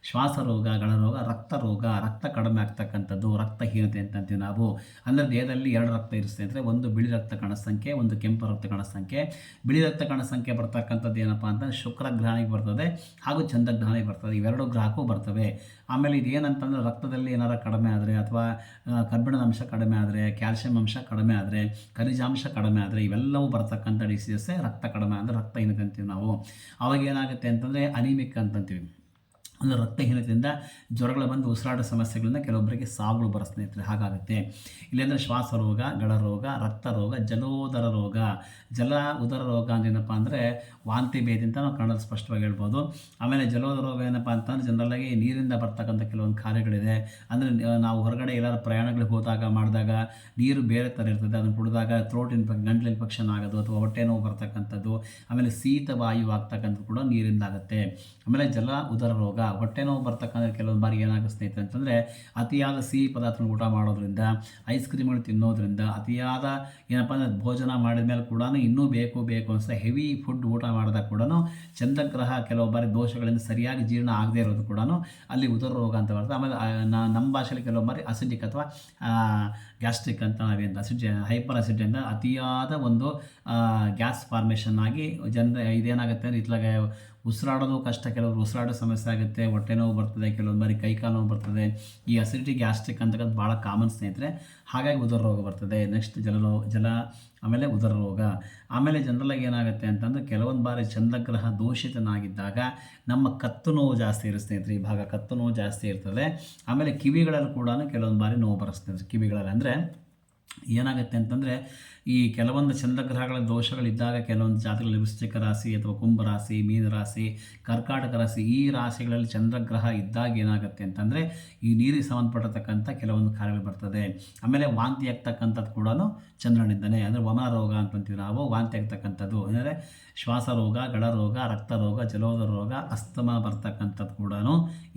ಶ್ವಾಸ ರೋಗ ಗಳರೋಗ ರಕ್ತ ರೋಗ, ರಕ್ತ ಕಡಿಮೆ ಆಗ್ತಕ್ಕಂಥದ್ದು ರಕ್ತಹೀನತೆ ಅಂತ ಅಂತೀವಿ ನಾವು. ಅಂದರೆ ದೇಹದಲ್ಲಿ ಎರಡು ರಕ್ತ ಇರುತ್ತೆ ಸ್ನೇಹಿತರೆ. ಒಂದು ಬಿಳಿ ರಕ್ತ ಕಣ ಸಂಖ್ಯೆ ಒಂದು ಕೆಂಪು ರಕ್ತ ಕಣ ಸಂಖ್ಯೆ ಬಿಳಿ ರಕ್ತ ಕಣ ಸಂಖ್ಯೆ ಬರ್ತಕ್ಕಂಥದ್ದು ಏನಪ್ಪ ಅಂತ ಶುಕ್ರ ಗ್ರಹಣಿಗೆ ಬರ್ತದೆ. ಹಾಗೂ ಚಂದ್ರಗ್ರಹಣಿಗೆ ಬರ್ತದೆ, ಇವೆರಡು ಗ್ರಾಹಕವು ಬರ್ತವೆ. ಆಮೇಲೆ ಇದೇನಂತಂದ್ರೆ ರಕ್ತದಲ್ಲಿ ಏನಾರ ಕಡಿಮೆ ಆದರೆ ಅಥವಾ ಕಬ್ಬಿಣದ ಅಂಶ ಕಡಿಮೆ ಆದರೆ, ಕ್ಯಾಲ್ಸಿಯಂ ಅಂಶ ಕಡಿಮೆ ಆದರೆ, ಖನಿಜಾಂಶ ಕಡಿಮೆ ಆದರೆ ಇವೆಲ್ಲವೂ ಬರ್ತಕ್ಕಂಥ ಡಿಸೀಸಸ್ಸೇ ರಕ್ತ ಕಡಿಮೆ ಅಂದರೆ ರಕ್ತಹೀನತೆ ಅಂತೀವಿ ನಾವು. ಅವಾಗ ಏನಾಗುತ್ತೆ ಅಂತಂದರೆ ಅನಿಮಿಕ್ ಅಂತಂತೀವಿ. ಅಂದರೆ ರಕ್ತಹೀನತೆಯಿಂದ ಜ್ವರಗಳು ಬಂದು ಉಸಿರಾಟ ಸಮಸ್ಯೆಗಳಿಂದ ಕೆಲವೊಬ್ಬರಿಗೆ ಸಾವುಗಳು ಬರೋ ಸ್ನೇಹಿತರೆ, ಹಾಗಾಗುತ್ತೆ. ಇಲ್ಲಾಂದರೆ ಶ್ವಾಸ ರೋಗ ಗಳ ರೋಗ, ರಕ್ತ ರೋಗ, ಜಲೋದರ ರೋಗ. ಜಲ ಉದರ ರೋಗ ಅಂದೇನಪ್ಪ ಅಂದರೆ ವಾಂತಿ ಭೇದಿ ಅಂತ ನಾವು ಕನ್ನಡ ಸ್ಪಷ್ಟವಾಗಿ ಹೇಳ್ಬೋದು. ಆಮೇಲೆ ಜಲೋದರ ರೋಗ ಏನಪ್ಪ ಅಂತಂದ್ರೆ ಜನರಲ್ಲಾಗಿ ನೀರಿಂದ ಬರ್ತಕ್ಕಂಥ ಕೆಲವೊಂದು ಕಾರ್ಯಗಳಿದೆ. ಅಂದರೆ ನಾವು ಹೊರಗಡೆ ಎಲ್ಲರ ಪ್ರಯಾಣಗಳಿಗೆ ಹೋದಾಗ, ಮಾಡಿದಾಗ ನೀರು ಬೇರೆ ಥರ ಇರ್ತದೆ. ಅದನ್ನು ಕುಡಿದಾಗ ಥ್ರೋಟ್ ಇನ್ಫೆಕ್ ಗಂಟ್ಲು ಇನ್ಫೆಕ್ಷನ್ ಆಗೋದು ಅಥವಾ ಹೊಟ್ಟೆ ನೋವು ಬರ್ತಕ್ಕಂಥದ್ದು. ಆಮೇಲೆ ಶೀತ ವಾಯು ಆಗ್ತಕ್ಕಂಥದ್ದು ಕೂಡ ನೀರಿಂದ ಆಗುತ್ತೆ ಆಮೇಲೆ ಜಲ ಉದರ ರೋಗ. ಹೊಟ್ಟೆ ನೋವು ಬರ್ತಕ್ಕಂಥ ಕೆಲವೊಂದು ಬಾರಿ ಏನಾಗುತ್ತೆ ಸ್ನೇಹಿತರೆ ಅಂತಂದರೆ ಅತಿಯಾದ ಸಿಹಿ ಪದಾರ್ಥನ ಊಟ ಮಾಡೋದ್ರಿಂದ ಐಸ್ ಕ್ರೀಮ್ಗಳು ತಿನ್ನೋದ್ರಿಂದ, ಅತಿಯಾದ ಏನಪ್ಪ ಅಂದರೆ ಭೋಜನ ಮಾಡಿದ ಮೇಲೆ ಕೂಡ ಇನ್ನೂ ಬೇಕು ಬೇಕು ಅನಿಸ್ತಾ ಹೆವಿ ಫುಡ್ ಊಟ ಮಾಡಿದಾಗ ಕೂಡ ಚಂದ್ರಗ್ರಹ ಕೆಲವು ಬಾರಿ ದೋಷಗಳಿಂದ ಸರಿಯಾಗಿ ಜೀರ್ಣ ಆಗದೇ ಇರೋದು ಕೂಡ ಅಲ್ಲಿ ಉದರ ರೋಗ ಅಂತ ಬರ್ತದೆ ಆಮೇಲೆ ನಮ್ಮ ಭಾಷೆಯಲ್ಲಿ ಕೆಲವು ಬಾರಿ ಅಸಿಡಿಕ್ ಅಥವಾ ಗ್ಯಾಸ್ಟ್ರಿಕ್ ಅಂತ ನಾವೇನು ಅಸಿಡ್ ಹೈಪರ್ ಅಸಿಡ್ ಅಂತ ಅತಿಯಾದ ಒಂದು ಗ್ಯಾಸ್ ಫಾರ್ಮೇಷನ್ ಆಗಿ ಜನ ಇದೇನಾಗುತ್ತೆ ಅಂದರೆ ಇತ್ಲಾಗ ಉಸಿರಾಡೋದು ಕಷ್ಟ ಕೆಲವರು ಉಸಿರಾಡೋ ಸಮಸ್ಯೆ ಆಗುತ್ತೆ, ಹೊಟ್ಟೆ ನೋವು ಬರ್ತದೆ, ಕೆಲವೊಂದು ಬಾರಿ ಕೈಕಾಲು ನೋವು ಬರ್ತದೆ, ಈ ಅಸಿಡಿಟಿ ಗ್ಯಾಸ್ಟ್ರಿಕ್ ಅಂತಕ್ಕಂಥ ಭಾಳ ಕಾಮನ್ ಸ್ನೇಹಿತರೆ. ಹಾಗಾಗಿ ಉದರ ರೋಗ ಬರ್ತದೆ. ನೆಕ್ಸ್ಟ್ ಜಲ ಜಲ, ಆಮೇಲೆ ಉದರ ರೋಗ. ಆಮೇಲೆ ಜನರಲಾಗಿ ಏನಾಗುತ್ತೆ ಅಂತಂದ್ರೆ ಕೆಲವೊಂದು ಬಾರಿ ಚಂದ್ರಗ್ರಹ ದೋಷಿತನಾಗಿದ್ದಾಗ ನಮ್ಮ ಕತ್ತು ನೋವು ಜಾಸ್ತಿ ಇರುತ್ತೆ ಸ್ನೇಹಿತರೆ. ಈ ಭಾಗ ಕತ್ತು ನೋವು ಜಾಸ್ತಿ ಇರ್ತದೆ. ಆಮೇಲೆ ಕಿವಿಗಳಲ್ಲಿ ಕೂಡ ಕೆಲವೊಂದು ಬಾರಿ ನೋವು ಬರುತ್ತೆ ಕಿವಿಗಳಲ್ಲಿ ಅಂದರೆ ಏನಾಗುತ್ತೆ ಅಂತಂದರೆ ಈ ಕೆಲವೊಂದು ಚಂದ್ರಗ್ರಹಗಳ ದೋಷಗಳಿದ್ದಾಗ ಕೆಲವೊಂದು ಜಾತಿಗಳಲ್ಲಿ ವೃಶ್ಚಿಕ ರಾಶಿ ಅಥವಾ ಕುಂಭ ರಾಶಿ, ಮೀನ ರಾಶಿ, ಕರ್ಕಾಟಕ ರಾಶಿ ಈ ರಾಶಿಗಳಲ್ಲಿ ಚಂದ್ರಗ್ರಹ ಇದ್ದಾಗ ಏನಾಗುತ್ತೆ ಅಂತಂದರೆ ಈ ನೀರಿಗೆ ಸಂಬಂಧಪಟ್ಟಿರ್ತಕ್ಕಂಥ ಕೆಲವೊಂದು ಕಾರ್ಯಗಳು ಬರ್ತದೆ. ಆಮೇಲೆ ವಾಂತಿ ಆಗ್ತಕ್ಕಂಥದ್ದು ಕೂಡ ಚಂದ್ರನಿಂದನೇ, ಅಂದರೆ ವಮನ ಅಂತಂತೀವಿ ನಾವು, ವಾಂತಿ ಆಗ್ತಕ್ಕಂಥದ್ದು. ಅಂದರೆ ಶ್ವಾಸ ರೋಗ ಗಳ ರೋಗ, ರಕ್ತ ರೋಗ ಜಲೋದ ರೋಗ, ಅಸ್ತಮ ಬರ್ತಕ್ಕಂಥದ್ದು ಕೂಡ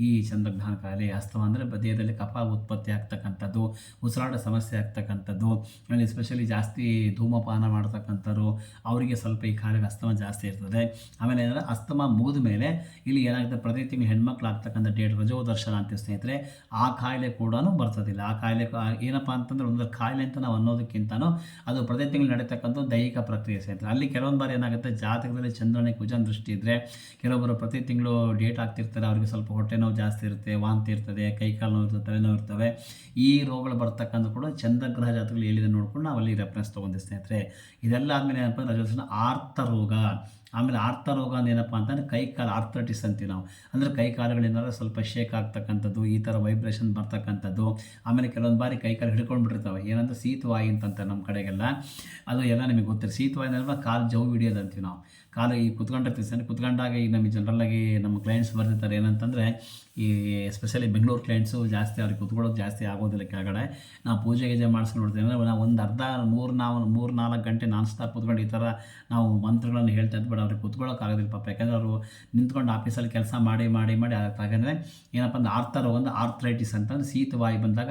ಈ ಚಂದ್ರಗ್ರಹಣ ಕಾಯಿಲೆ ಅಸ್ತಮ ಅಂದರೆ ದೇಹದಲ್ಲಿ ಕಫ ಉತ್ಪತ್ತಿ ಆಗ್ತಕ್ಕಂಥದ್ದು, ಉಸಿರಾಟ ಸಮಸ್ಯೆ ಆಗ್ತಕ್ಕಂಥದ್ದು. ಆಮೇಲೆ ಎಸ್ಪೆಷಲಿ ಜಾಸ್ತಿ ಧೂಮಪಾನ ಮಾಡ್ತಕ್ಕಂಥವ್ರು, ಅವರಿಗೆ ಸ್ವಲ್ಪ ಈ ಕಾಲಿಗೆ ಅಸ್ತಮ ಜಾಸ್ತಿ ಇರ್ತದೆ. ಆಮೇಲೆ ಏನಂದರೆ ಅಸ್ತಮ ಮುಗಿದ ಮೇಲೆ ಇಲ್ಲಿ ಏನಾಗುತ್ತೆ, ಪ್ರತಿ ತಿಂಗಳು ಹೆಣ್ಮಕ್ಳು ಆಗ್ತಕ್ಕಂಥ ಡೇಟ್ ರಜೋದರ್ಶನ ಅಂತ ಸ್ನೇಹಿತರೆ, ಆ ಕಾಯಿಲೆ ಕೂಡ ಬರ್ತದಿಲ್ಲ. ಆ ಕಾಯಿಲೆ ಏನಪ್ಪ ಅಂತಂದ್ರೆ ಒಂದು ಕಾಯಿಲೆ ಅಂತ ನಾವು ಅನ್ನೋದಕ್ಕಿಂತನೂ ಅದು ಪ್ರತಿ ತಿಂಗಳು ನಡೀತಕ್ಕಂಥ ದೈಹಿಕ ಪ್ರಕ್ರಿಯೆ ಸ್ನೇಹಿತರೆ. ಅಲ್ಲಿ ಕೆಲವೊಂದು ಬಾರಿ ಏನಾಗುತ್ತೆ, ಜಾತಕದಲ್ಲಿ ಚಂದ್ರನೇ ಕುಜನ್ ದೃಷ್ಟಿ ಇದ್ದರೆ ಕೆಲವೊಬ್ಬರು ಪ್ರತಿ ತಿಂಗಳು ಡೇಟ್ ಆಗ್ತಿರ್ತಾರೆ ಅವರಿಗೆ ಸ್ವಲ್ಪ ಹೊಟ್ಟೆ ನೋವು ಜಾಸ್ತಿ ಇರುತ್ತೆ, ವಾಂತಿ ಇರ್ತದೆ ಕೈಕಾಲು ನೋವು ಇರ್ತದೆ, ತಲೆನೋವು ಇರ್ತವೆ. ಈ ರೋಗಗಳು ಬರ್ತಕ್ಕಂಥ ಕೂಡ ಚಂದ್ರಗ್ರಹ ಜಾತಕಗಳು ಎಲ್ಲಿದೆ ನೋಡ್ಕೊಂಡು ನಾವು ಅಲ್ಲಿ ರೆಫರೆನ್ಸ್ ತೊಗೊಂಡಿವಿ ಸ್ನೇಹಿತರೆ, ಇದೆಲ್ಲ ಆದಮೇಲೆ ಏನಪ್ಪ ಅಂದ್ರೆ ಆರ್ತ ರೋಗ ಆಮೇಲೆ ಆರ್ತ ರೋಗ ಅಂದ್ರೆ ಏನಪ್ಪ ಅಂತಂದ್ರೆ ಕೈ ಕಾಲು ಆರ್ಥ್ರಟಿಸ್ ಅಂತೀವಿ ನಾವು. ಅಂದರೆ ಕೈ ಕಾಲುಗಳೇನಾದ್ರೂ ಸ್ವಲ್ಪ ಶೇಕ್ ಆಗ್ತಕ್ಕಂಥದ್ದು, ಈ ಥರ ವೈಬ್ರೇಷನ್ ಬರ್ತಕ್ಕಂಥದ್ದು. ಆಮೇಲೆ ಕೆಲವೊಂದು ಬಾರಿ ಕೈ ಕಾಲು ಹಿಡ್ಕೊಂಡು ಬಿಟ್ಟಿರ್ತಾವೆ ಏನಂದ್ರೆ ಶೀತವಾಯಿ ಅಂತಂತ ನಮ್ಮ ಕಡೆಗೆಲ್ಲ. ಅದು ಎಲ್ಲ ನಿಮಗೆ ಗೊತ್ತಿರೋ ಶೀತವಾಯಿ ಅಂದ್ರೆ ಕಾಲು ಹಿಡಿಯೋದು ಅಂತೀವಿ ನಾವು. ಕಾಲು ಈ ಕುತ್ಕೊಂಡಿರ್ತೀವಿ ಸರ್. ಕುತ್ಕೊಂಡಾಗ ಈಗ ನಮಗೆ ಜನರಲ್ಲಾಗಿ ನಮ್ಮ ಕ್ಲೈಂಟ್ಸ್ ಬರ್ತಿರ್ತಾರೆ. ಏನಂತಂದರೆ, ಈ ಎಸ್ಪೆಷಲಿ ಬೆಂಗಳೂರು ಕ್ಲೈಂಟ್ಸು ಜಾಸ್ತಿ ಅವ್ರಿಗೆ ಕುತ್ಕೊಳ್ಳೋದು ಜಾಸ್ತಿ ಆಗೋದಿಲ್ಲ ಕೆಳಗಡೆ. ನಾವು ಪೂಜೆ ಗೀಜೆ ಮಾಡಿಸ್ಕೊಂಡು ನೋಡ್ತೀವಿ. ಅಂದರೆ ನಾವು ಒಂದು ಅರ್ಧ, ಮೂರು ನಾವು, ಮೂರು ನಾಲ್ಕು ಗಂಟೆ ನಾನ್ ಸ್ಟಾಪ್ ಕುತ್ಕೊಂಡು ಈ ಥರ ನಾವು ಮಂತ್ರಗಳನ್ನು ಹೇಳ್ತಾ ಇದ್ದು ಬಟ್ ಅವ್ರಿಗೆ ಕುತ್ಕೊಳ್ಳೋಕ್ಕಾಗೋದಿಲ್ಲ ಪಾಪ. ಯಾಕಂದರೆ ಅವರು ನಿಂತ್ಕೊಂಡು ಆಫೀಸಲ್ಲಿ ಕೆಲಸ ಮಾಡಿ ಮಾಡಿ ಮಾಡಿ ಹಾಗಂದರೆ ಏನಪ್ಪ ಅಂದ್ರೆ ಆರ್ಥರ್ ಒಂದು ಆರ್ಥ್ರೈಟಿಸ್ ಅಂತಂದ್ರೆ ಶೀತವಾಯು ಬಂದಾಗ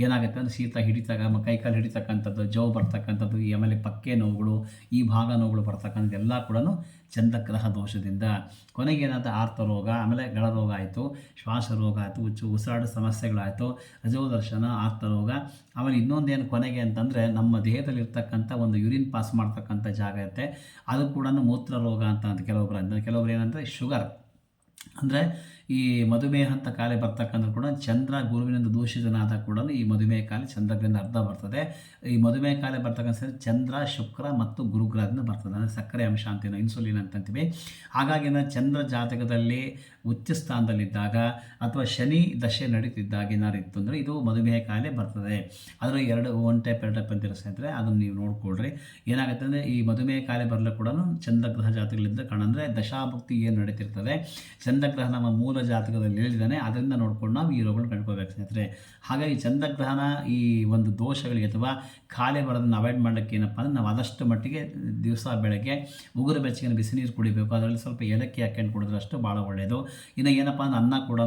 ಏನಾಗುತ್ತೆ ಅಂದರೆ ಶೀತ ಹಿಡಿತಾಗ ಮ- ಕೈ ಕಾಲು ಹಿಡಿತಕ್ಕಂಥದ್ದು ಜವ್ ಬರ್ತಕ್ಕಂಥದ್ದು, ಈ ಆಮೇಲೆ ಪಕ್ಕೆ ನೋವುಗಳು, ಈ ಭಾಗ ನೋವುಗಳು ಬರ್ತಕ್ಕಂಥದ್ದು ಎಲ್ಲ ಕೂಡ ಚಂದಗ್ರಹ ದೋಷದಿಂದ. ಕೊನೆಗೆ ಏನಾದ ಆರ್ತ ರೋಗ, ಆಮೇಲೆ ಗಳ ರೋಗ ಆಯಿತು, ಶ್ವಾಸ ರೋಗ ಆಯಿತು, ಉಚ್ಚು, ಉಸಿರಾಟ ಸಮಸ್ಯೆಗಳಾಯಿತು, ರಜೋದರ್ಶನ, ಆರ್ತ ರೋಗ. ಆಮೇಲೆ ಇನ್ನೊಂದೇನು ಕೊನೆಗೆ ಅಂತಂದರೆ ನಮ್ಮ ದೇಹದಲ್ಲಿರ್ತಕ್ಕಂಥ ಒಂದು ಯುರಿನ್ ಪಾಸ್ ಮಾಡ್ತಕ್ಕಂಥ ಜಾಗ ಇರುತ್ತೆ. ಅದು ಕೂಡ ಮೂತ್ರ ರೋಗ ಅಂತ ಅಂತ ಕೆಲವೊಬ್ರು ಏನಂದರೆ ಶುಗರ್. ಅಂದರೆ ಈ ಮಧುಮೇಹ ಅಂತ ಕಾಯಿಲೆ ಬರ್ತಕ್ಕಂಥ ಕೂಡ ಚಂದ್ರ ಗುರುವಿನಿಂದ ದೂಷಿತನಾದ ಕೂಡ ಈ ಮಧುಮೇಹ ಕಾಲ ಚಂದ್ರಗ್ರಹದಿಂದ ಅರ್ಧ ಬರ್ತದೆ. ಈ ಮಧುಮೇಹ ಕಾಯಿಲೆ ಬರ್ತಕ್ಕಂಥ ಚಂದ್ರ, ಶುಕ್ರ ಮತ್ತು ಗುರುಗ್ರಹದಿಂದ ಬರ್ತದೆ. ಅಂದರೆ ಸಕ್ಕರೆ ಅಂಶ ಅಂತೀವಿ ಇನ್ಸುಲಿನ್ ಅಂತಂತೀವಿ. ಹಾಗಾಗಿ ಚಂದ್ರ ಜಾತಕದಲ್ಲಿ ಉಚ್ಚ ಸ್ಥಾನದಲ್ಲಿದ್ದಾಗ ಅಥವಾ ಶನಿ ದಶೆ ನಡೀತಿದ್ದಾಗ ಏನಾರು ಇತ್ತು ಅಂದರೆ ಇದು ಮಧುಮೇಹ ಕಾಯಿಲೆ ಬರ್ತದೆ. ಅದರ ಎರಡು ಒನ್ ಟೈಪ್, ಎರಡು ಟೈಪ್ ಅಂತಿರೋ ಸ್ನೇಹಿತರೆ ಅದನ್ನು ನೀವು ನೋಡ್ಕೊಳ್ರಿ. ಏನಾಗುತ್ತೆ ಅಂದರೆ ಈ ಮಧುಮೇಹ ಕಾಯಿಲೆ ಬರಲು ಕೂಡ ಚಂದ್ರಗ್ರಹ ಜಾತಕಗಳಿಂದ ಕಾಣಂದರೆ ಅಂದರೆ ದಶಾಭಕ್ತಿ ಏನು ನಡೀತಿರ್ತದೆ? ಚಂದ್ರಗ್ರಹ ನಮ್ಮ ಮೂಲ ಜಾತಕದಲ್ಲಿ ಹೇಳಿದ್ದಾನೆ. ಅದರಿಂದ ನೋಡ್ಕೊಂಡು ನಾವು ಈ ರೋಗಗಳನ್ನ ಕಂಡುಕೋಬೇಕು ಸ್ನೇಹಿತರೆ. ಹಾಗಾಗಿ ಚಂದ್ರಗ್ರಹಣ ಈ ಒಂದು ದೋಷಗಳಿಗೆ ಅಥವಾ ಖಾಲಿ ಬರೋದನ್ನು ಅವಾಯ್ಡ್ ಮಾಡೋಕ್ಕೆ ಏನಪ್ಪ ಅಂದರೆ ನಾವು ಆದಷ್ಟು ಮಟ್ಟಿಗೆ ದಿವಸ ಬೆಳಗ್ಗೆ ಉಗುರು ಬೆಚ್ಚಗಿನ ಬಿಸಿ ನೀರು ಕುಡಿಬೇಕು. ಅದರಲ್ಲಿ ಸ್ವಲ್ಪ ಏಲಕ್ಕಿ ಹಾಕೊಂಡು ಕುಡಿದ್ರೆ ಅಷ್ಟು ಭಾಳ ಒಳ್ಳೆಯದು ಇನ್ನು ಏನಪ್ಪ ಅಂದ್ರೆ ಅನ್ನ ಕೂಡ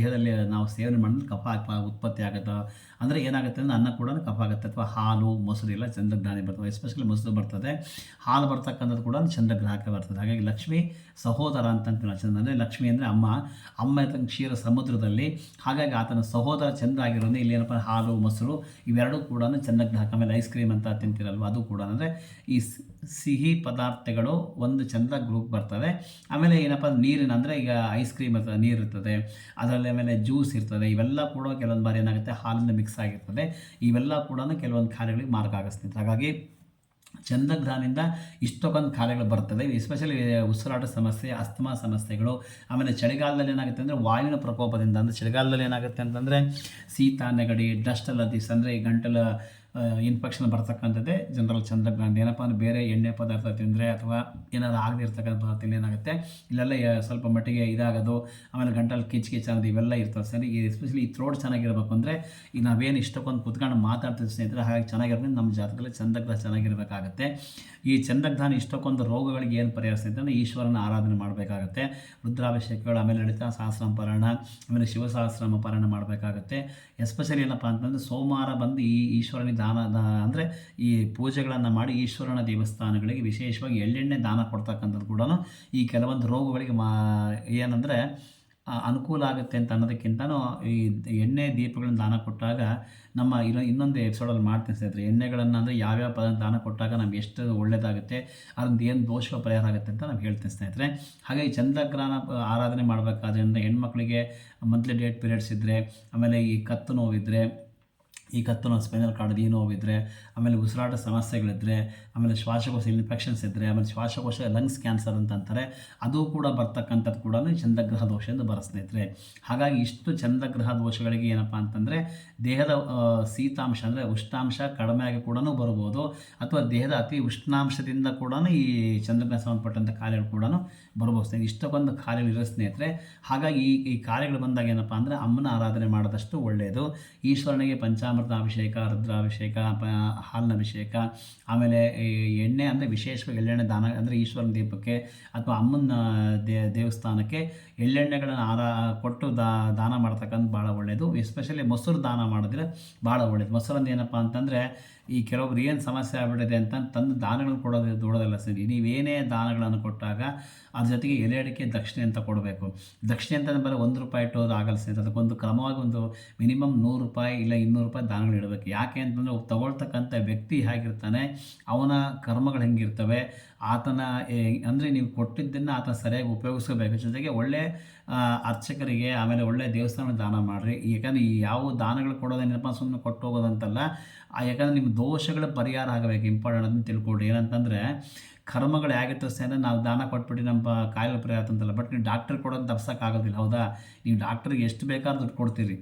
ದೇಹದಲ್ಲಿ ನಾವು ಸೇವನೆ ಮಾಡಿದ್ರೆ ಕಫ ಉತ್ಪತ್ತಿ ಆಗುತ್ತೆ ಅಂದರೆ ಏನಾಗುತ್ತೆ ಅಂದರೆ ಅನ್ನ ಕೂಡ ಕಫ ಆಗುತ್ತೆ ಅಥವಾ ಹಾಲು, ಮೊಸರು ಎಲ್ಲ ಚಂದ್ರಗ್ರಹಣೆ ಬರ್ತವೆ ಎಸ್ಪೆಷಲಿ ಮೊಸರು ಬರ್ತದೆ. ಹಾಲು ಬರ್ತಕ್ಕಂಥದ್ದು ಕೂಡ ಚಂದ್ರಗ್ರಹಕ್ಕೆ ಬರ್ತದೆ. ಹಾಗಾಗಿ ಲಕ್ಷ್ಮಿ ಸಹೋದರ ಅಂತ ಅಂತೀವಿ ಚಂದ್ರ ಅಂದರೆ ಲಕ್ಷ್ಮಿ ಅಂದರೆ ಅಮ್ಮ. ಅಮ್ಮ ಇರ್ತಕ್ಕ ಕ್ಷೀರ ಸಮುದ್ರದಲ್ಲಿ. ಹಾಗಾಗಿ ಆತನ ಸಹೋದರ ಚಂದ್ರ ಆಗಿರೋದು ಇಲ್ಲಿ ಏನಪ್ಪ ಹಾಲು, ಮೊಸರು ಇವೆರಡೂ ಕೂಡ ಚಂದ್ರಗ್ರಹಕ್ಕೆ ಆಮೇಲೆ ಐಸ್ ಕ್ರೀಮ್ ಅಂತ ತಿಂತಿರಲ್ವ? ಅದು ಕೂಡ ಅಂದರೆ ಈ ಸಿಹಿ ಪದಾರ್ಥಗಳು ಒಂದು ಚಂದ ಗ್ರೂಪ್ ಬರ್ತದೆ. ಆಮೇಲೆ ಏನಪ್ಪ ನೀರಿನ ಅಂದರೆ ಈಗ ಐಸ್ ಕ್ರೀಮ್ ಇರ್ತದೆ, ನೀರು ಇರ್ತದೆ. ಅದರಲ್ಲಿ ಆಮೇಲೆ ಜ್ಯೂಸ್ ಇರ್ತದೆ. ಇವೆಲ್ಲ ಕೂಡ ಕೆಲವೊಂದು ಬಾರಿ ಏನಾಗುತ್ತೆ? ಹಾಲಿಂದ ಮಿಕ್ಸ್ ಆಗಿರ್ತದೆ. ಇವೆಲ್ಲ ಕೂಡ ಕೆಲವೊಂದು ಕಾರ್ಯಗಳಿಗೆ ಮಾರ್ಗ ಆಗಿಸ್ತದೆ. ಹಾಗಾಗಿ ಚಂದ್ರಗ್ರಹದಿಂದ ಇಷ್ಟೊಂದು ಕಾರ್ಯಗಳು ಬರ್ತದೆ. ಎಸ್ಪೆಷಲಿ ಉಸಿರಾಟ ಸಮಸ್ಯೆ, ಅಸ್ತಮಾ ಸಮಸ್ಯೆಗಳು, ಆಮೇಲೆ ಚಳಿಗಾಲದಲ್ಲಿ ಏನಾಗುತ್ತೆ ಅಂದರೆ ವಾಯುವಿನ ಪ್ರಕೋಪದಿಂದ ಅಂದರೆ ಚಳಿಗಾಲದಲ್ಲಿ ಏನಾಗುತ್ತೆ ಅಂತಂದರೆ ಶೀತ ನೆಗಡಿ, ಡಸ್ಟ್ ಅಲರ್ಜಿಸ್ ಅಂದರೆ ಈ ಗಂಟಲ ಇನ್ಫೆಕ್ಷನ್ ಬರ್ತಕ್ಕಂಥದ್ದೇ ಜನರಲ್ ಚಂದ್ರಗ್ರಹಣ ಏನಪ್ಪ ಅಂದರೆ ಬೇರೆ ಎಣ್ಣೆ ಪದಾರ್ಥ ತಿಂದರೆ ಅಥವಾ ಏನಾದ್ರು ಆಗದಿರ್ತಕ್ಕಂಥ ಪದಾರ್ಥ ಏನಾಗುತ್ತೆ? ಇಲ್ಲೆಲ್ಲ ಸ್ವಲ್ಪ ಮಟ್ಟಿಗೆ ಇದಾಗೋದು, ಆಮೇಲೆ ಗಂಟಲು ಕಿಚ್ ಕಿಚ್ ಅನ್ನೋದು ಇವೆಲ್ಲ ಇರ್ತವೆ ಸರಿ? ಈ ಎಸ್ಪೆಷಲಿ ಈ ಥ್ರೋಟ್ ಚೆನ್ನಾಗಿರ್ಬೇಕು ಅಂದರೆ ಈಗ ನಾವೇನು ಇಷ್ಟಕ್ಕೊಂದು ಕುತ್ಕೊಂಡು ಮಾತಾಡ್ತೀವಿ ಸ್ನೇಹಿತರೆ ಹಾಗಾಗಿ ಚೆನ್ನಾಗಿರ್ಬೇಕು, ನಮ್ಮ ಜಾತಕದಲ್ಲಿ ಚಂದ್ರಗ್ರಹ ಚೆನ್ನಾಗಿರಬೇಕಾಗತ್ತೆ. ಈ ಚಂದ್ರಗ್ರಹಣ ಇಷ್ಟಕ್ಕೊಂದು ರೋಗಗಳಿಗೆ ಏನು ಪರಿಹಾರ ಸ್ನೇಹಿತರೆ ಈಶ್ವರನ ಆರಾಧನೆ ಮಾಡಬೇಕಾಗತ್ತೆ. ರುದ್ರಾಭಿಷೇಕಗಳು, ಆಮೇಲೆ ಲಲಿತಾ ಸಹಸ್ರಮ ಪಾರಾಯಣ ಆಮೇಲೆ ಶಿವಸಹಸ್ರಮ ಪರಣ ಮಾಡಬೇಕಾಗತ್ತೆ. ಎಸ್ಪೆಷಲಿ ಏನಪ್ಪ ಅಂತಂದರೆ ಸೋಮವಾರ ಬಂದು ಈ ಈಶ್ವರನಿಗೆ ದಾನ ಅಂದರೆ ಈ ಪೂಜೆಗಳನ್ನು ಮಾಡಿ ಈಶ್ವರನ ದೇವಸ್ಥಾನಗಳಿಗೆ ವಿಶೇಷವಾಗಿ ಎಳ್ಳೆಣ್ಣೆ ದಾನ ಕೊಡ್ತಕ್ಕಂಥದ್ದು ಕೂಡ ಈ ಕೆಲವೊಂದು ರೋಗಗಳಿಗೆ ಮಾ, ಏನಂದರೆ ಅನುಕೂಲ ಆಗುತ್ತೆ ಅಂತ ಅನ್ನೋದಕ್ಕಿಂತನೂ ಈ ಎಣ್ಣೆ ದೀಪಗಳನ್ನು ದಾನ ಕೊಟ್ಟಾಗ ನಮ್ಮ ಇನ್ನೊ ಇನ್ನೊಂದು ಎಪಿಸೋಡಲ್ಲಿ ಮಾಡ್ತೀನಿ ಸ್ನೇಹಿತರೆ. ಎಣ್ಣೆಗಳನ್ನು ಅಂದರೆ ಯಾವ್ಯಾವ ಪದಾರ್ಥ ದಾನ ಕೊಟ್ಟಾಗ ನಮ್ಗೆ ಎಷ್ಟು ಒಳ್ಳೆಯದಾಗುತ್ತೆ ಅದರಿಂದ ಏನು ದೋಷ ಪರಿಹಾರ ಆಗುತ್ತೆ ಅಂತ ನಾವು ಹೇಳ್ತೀನಿ ಸ್ನೇಹಿತರೆ. ಹಾಗೆ ಈ ಚಂದ್ರಗ್ರಹಣ ಆರಾಧನೆ ಮಾಡಬೇಕಾದ್ರಿಂದ ಹೆಣ್ಮಕ್ಳಿಗೆ ಮಂತ್ಲಿ ಡೇಟ್ ಪೀರಿಯಡ್ಸ್ ಇದ್ದರೆ ಆಮೇಲೆ ಈ ಕತ್ತು ನೋವಿದ್ದರೆ ಈ ಕತ್ತು ಸ್ಪೈನಲ್ ಕಾರ್ಡ್ ಏನು ನೋವಿದ್ರೆ ಆಮೇಲೆ ಉಸಿರಾಟ ಸಮಸ್ಯೆಗಳಿದ್ದರೆ ಆಮೇಲೆ ಶ್ವಾಸಕೋಶ ಇನ್ಫೆಕ್ಷನ್ಸ್ ಇದ್ದರೆ ಆಮೇಲೆ ಶ್ವಾಸಕೋಶ ಲಂಗ್ಸ್ ಕ್ಯಾನ್ಸರ್ ಅಂತ ಅಂತಾರೆ, ಅದು ಕೂಡ ಬರ್ತಕ್ಕಂಥದ್ದು ಕೂಡ ಚಂದ್ರಗ್ರಹ ದೋಷ ಎಂದು ಬರ ಸ್ನೇಹಿತರೆ ಹಾಗಾಗಿ ಇಷ್ಟು ಚಂದ್ರಗ್ರಹ ದೋಷಗಳಿಗೆ ಏನಪ್ಪ ಅಂತಂದರೆ, ದೇಹದ ಶೀತಾಂಶ ಅಂದರೆ ಉಷ್ಣಾಂಶ ಕಡಿಮೆ ಆಗಿ ಕೂಡ ಬರ್ಬೋದು ಅಥವಾ ದೇಹದ ಅತಿ ಉಷ್ಣಾಂಶದಿಂದ ಕೂಡ ಈ ಚಂದ್ರಗ್ರಹ ಸಂಬಂಧಪಟ್ಟಂಥ ಕಾರ್ಯಗಳು ಕೂಡ ಬರ್ಬೋದು ಸ್ನೇಹಿತರೆ, ಇಷ್ಟಕ್ಕೊಂದು ಕಾರ್ಯಗಳು ಇರೋ ಸ್ನೇಹಿತರೆ, ಹಾಗಾಗಿ ಈ ಕಾರ್ಯಗಳು ಬಂದಾಗ ಏನಪ್ಪ ಅಂದರೆ ಅಮ್ಮನ ಆರಾಧನೆ ಮಾಡಿದಷ್ಟು ಒಳ್ಳೆಯದು ಈಶ್ವರನಿಗೆ ಪಂಚಾಮೃತ ಅಭಿಷೇಕ, ರುದ್ರಾಭಿಷೇಕ ಹಾಲಿನ ಅಭಿಷೇಕ, ಆಮೇಲೆ ಎಣ್ಣೆ ಅಂದರೆ ವಿಶೇಷವಾಗಿ ಎಳ್ಳೆಣ್ಣೆ ದಾನ ಅಂದರೆ ಈಶ್ವರನ ದೀಪಕ್ಕೆ ಅಥವಾ ಅಮ್ಮನ ದೇ, ದೇವಸ್ಥಾನಕ್ಕೆ ಎಳ್ಳೆಣ್ಣೆಗಳನ್ನು ಆರಾ, ಕೊಟ್ಟು ದಾ, ದಾನ ಮಾಡ್ತಕ್ಕಂಥ ಭಾಳ ಒಳ್ಳೆಯದು ಎಸ್ಪೆಷಲಿ ಮೊಸರು ದಾನ ಮಾಡಿದ್ರೆ ಭಾಳ ಒಳ್ಳೆಯದು ಮೊಸರಂದು ಏನಪ್ಪ ಅಂತಂದರೆ ಈ ಕೆಲವೊಬ್ರು ಏನು ಸಮಸ್ಯೆ ಆಗ್ಬಿಟ್ಟಿದೆ ಅಂತ ತಂದು ದಾನಗಳನ್ನು ಕೊಡೋದು ದೊಡ್ಡದಲ್ಲ ಸರಿ ನೀವೇನೇ ದಾನಗಳನ್ನು ಕೊಟ್ಟಾಗ ಅದ್ರ ಜೊತೆಗೆ ಎಲೆ ಅಡಿಕೆ ದಕ್ಷಿಣೆ ಅಂತ ಕೊಡಬೇಕು. ದಕ್ಷಿಣೆ ಅಂತ ಬರೋ ಒಂದು ರೂಪಾಯಿ ಇಟ್ಟೋದು ಆಗಲ್ಲ ಸ್ನೇಹಿತ ಅದಕ್ಕೊಂದು ಕ್ರಮವಾಗಿ ಒಂದು ಮಿನಿಮಮ್ ನೂರು ರೂಪಾಯಿ ಇಲ್ಲ ಇನ್ನೂರು ರೂಪಾಯಿ ದಾನಗಳು ಇಡಬೇಕು. ಯಾಕೆ ಅಂತಂದರೆ ತಗೊಳ್ತಕ್ಕಂಥ ವ್ಯಕ್ತಿ ಹೇಗಿರ್ತಾನೆ, ಅವನ ಕರ್ಮಗಳು ಹೆಂಗಿರ್ತವೆ, ಆತನ ಅಂದರೆ ನೀವು ಕೊಟ್ಟಿದ್ದನ್ನು ಆತ ಸರಿಯಾಗಿ ಉಪಯೋಗಿಸ್ಕೋಬೇಕು. ಜೊತೆಗೆ ಒಳ್ಳೆ ಅರ್ಚಕರಿಗೆ, ಆಮೇಲೆ ಒಳ್ಳೆ ದೇವಸ್ಥಾನ ದಾನ ಮಾಡಿರಿ. ಯಾಕಂದರೆ ಈ ಯಾವ ದಾನಗಳು ಕೊಡೋದೇನಪ್ಪ ಸುಮ್ಮನೆ ಕೊಟ್ಟು ಹೋಗೋದಂತಲ್ಲ ಯಾಕಂದರೆ ನಿಮ್ಮ ದೋಷಗಳ ಪರಿಹಾರ ಆಗಬೇಕು, ಇಂಪಾರ್ಟೆಂಟ್ ಅಂತ ತಿಳ್ಕೊಳ್ರಿ. ಏನಂತಂದರೆ, ಕರ್ಮಗಳು ಹೇಗಿರ್ತದೆ ಅಂದರೆ ನಾವು ದಾನ ಕೊಟ್ಬಿಟ್ಟು ನಮ್ಮ ಕಾಯಿಲೆ ಪರಿಹಾರ ಅಂತಲ್ಲ ಬಟ್ ನೀವು ಡಾಕ್ಟರ್ ಕೊಡೋದು ತಪ್ಸೋಕ್ಕಾಗೋದಿಲ್ಲ. ಹೌದಾ? ನೀವು ಡಾಕ್ಟ್ರಿಗೆ ಎಷ್ಟು ಬೇಕಾದ್ರೂ ದುಡ್ಡು ಕೊಡ್ತೀರಿ.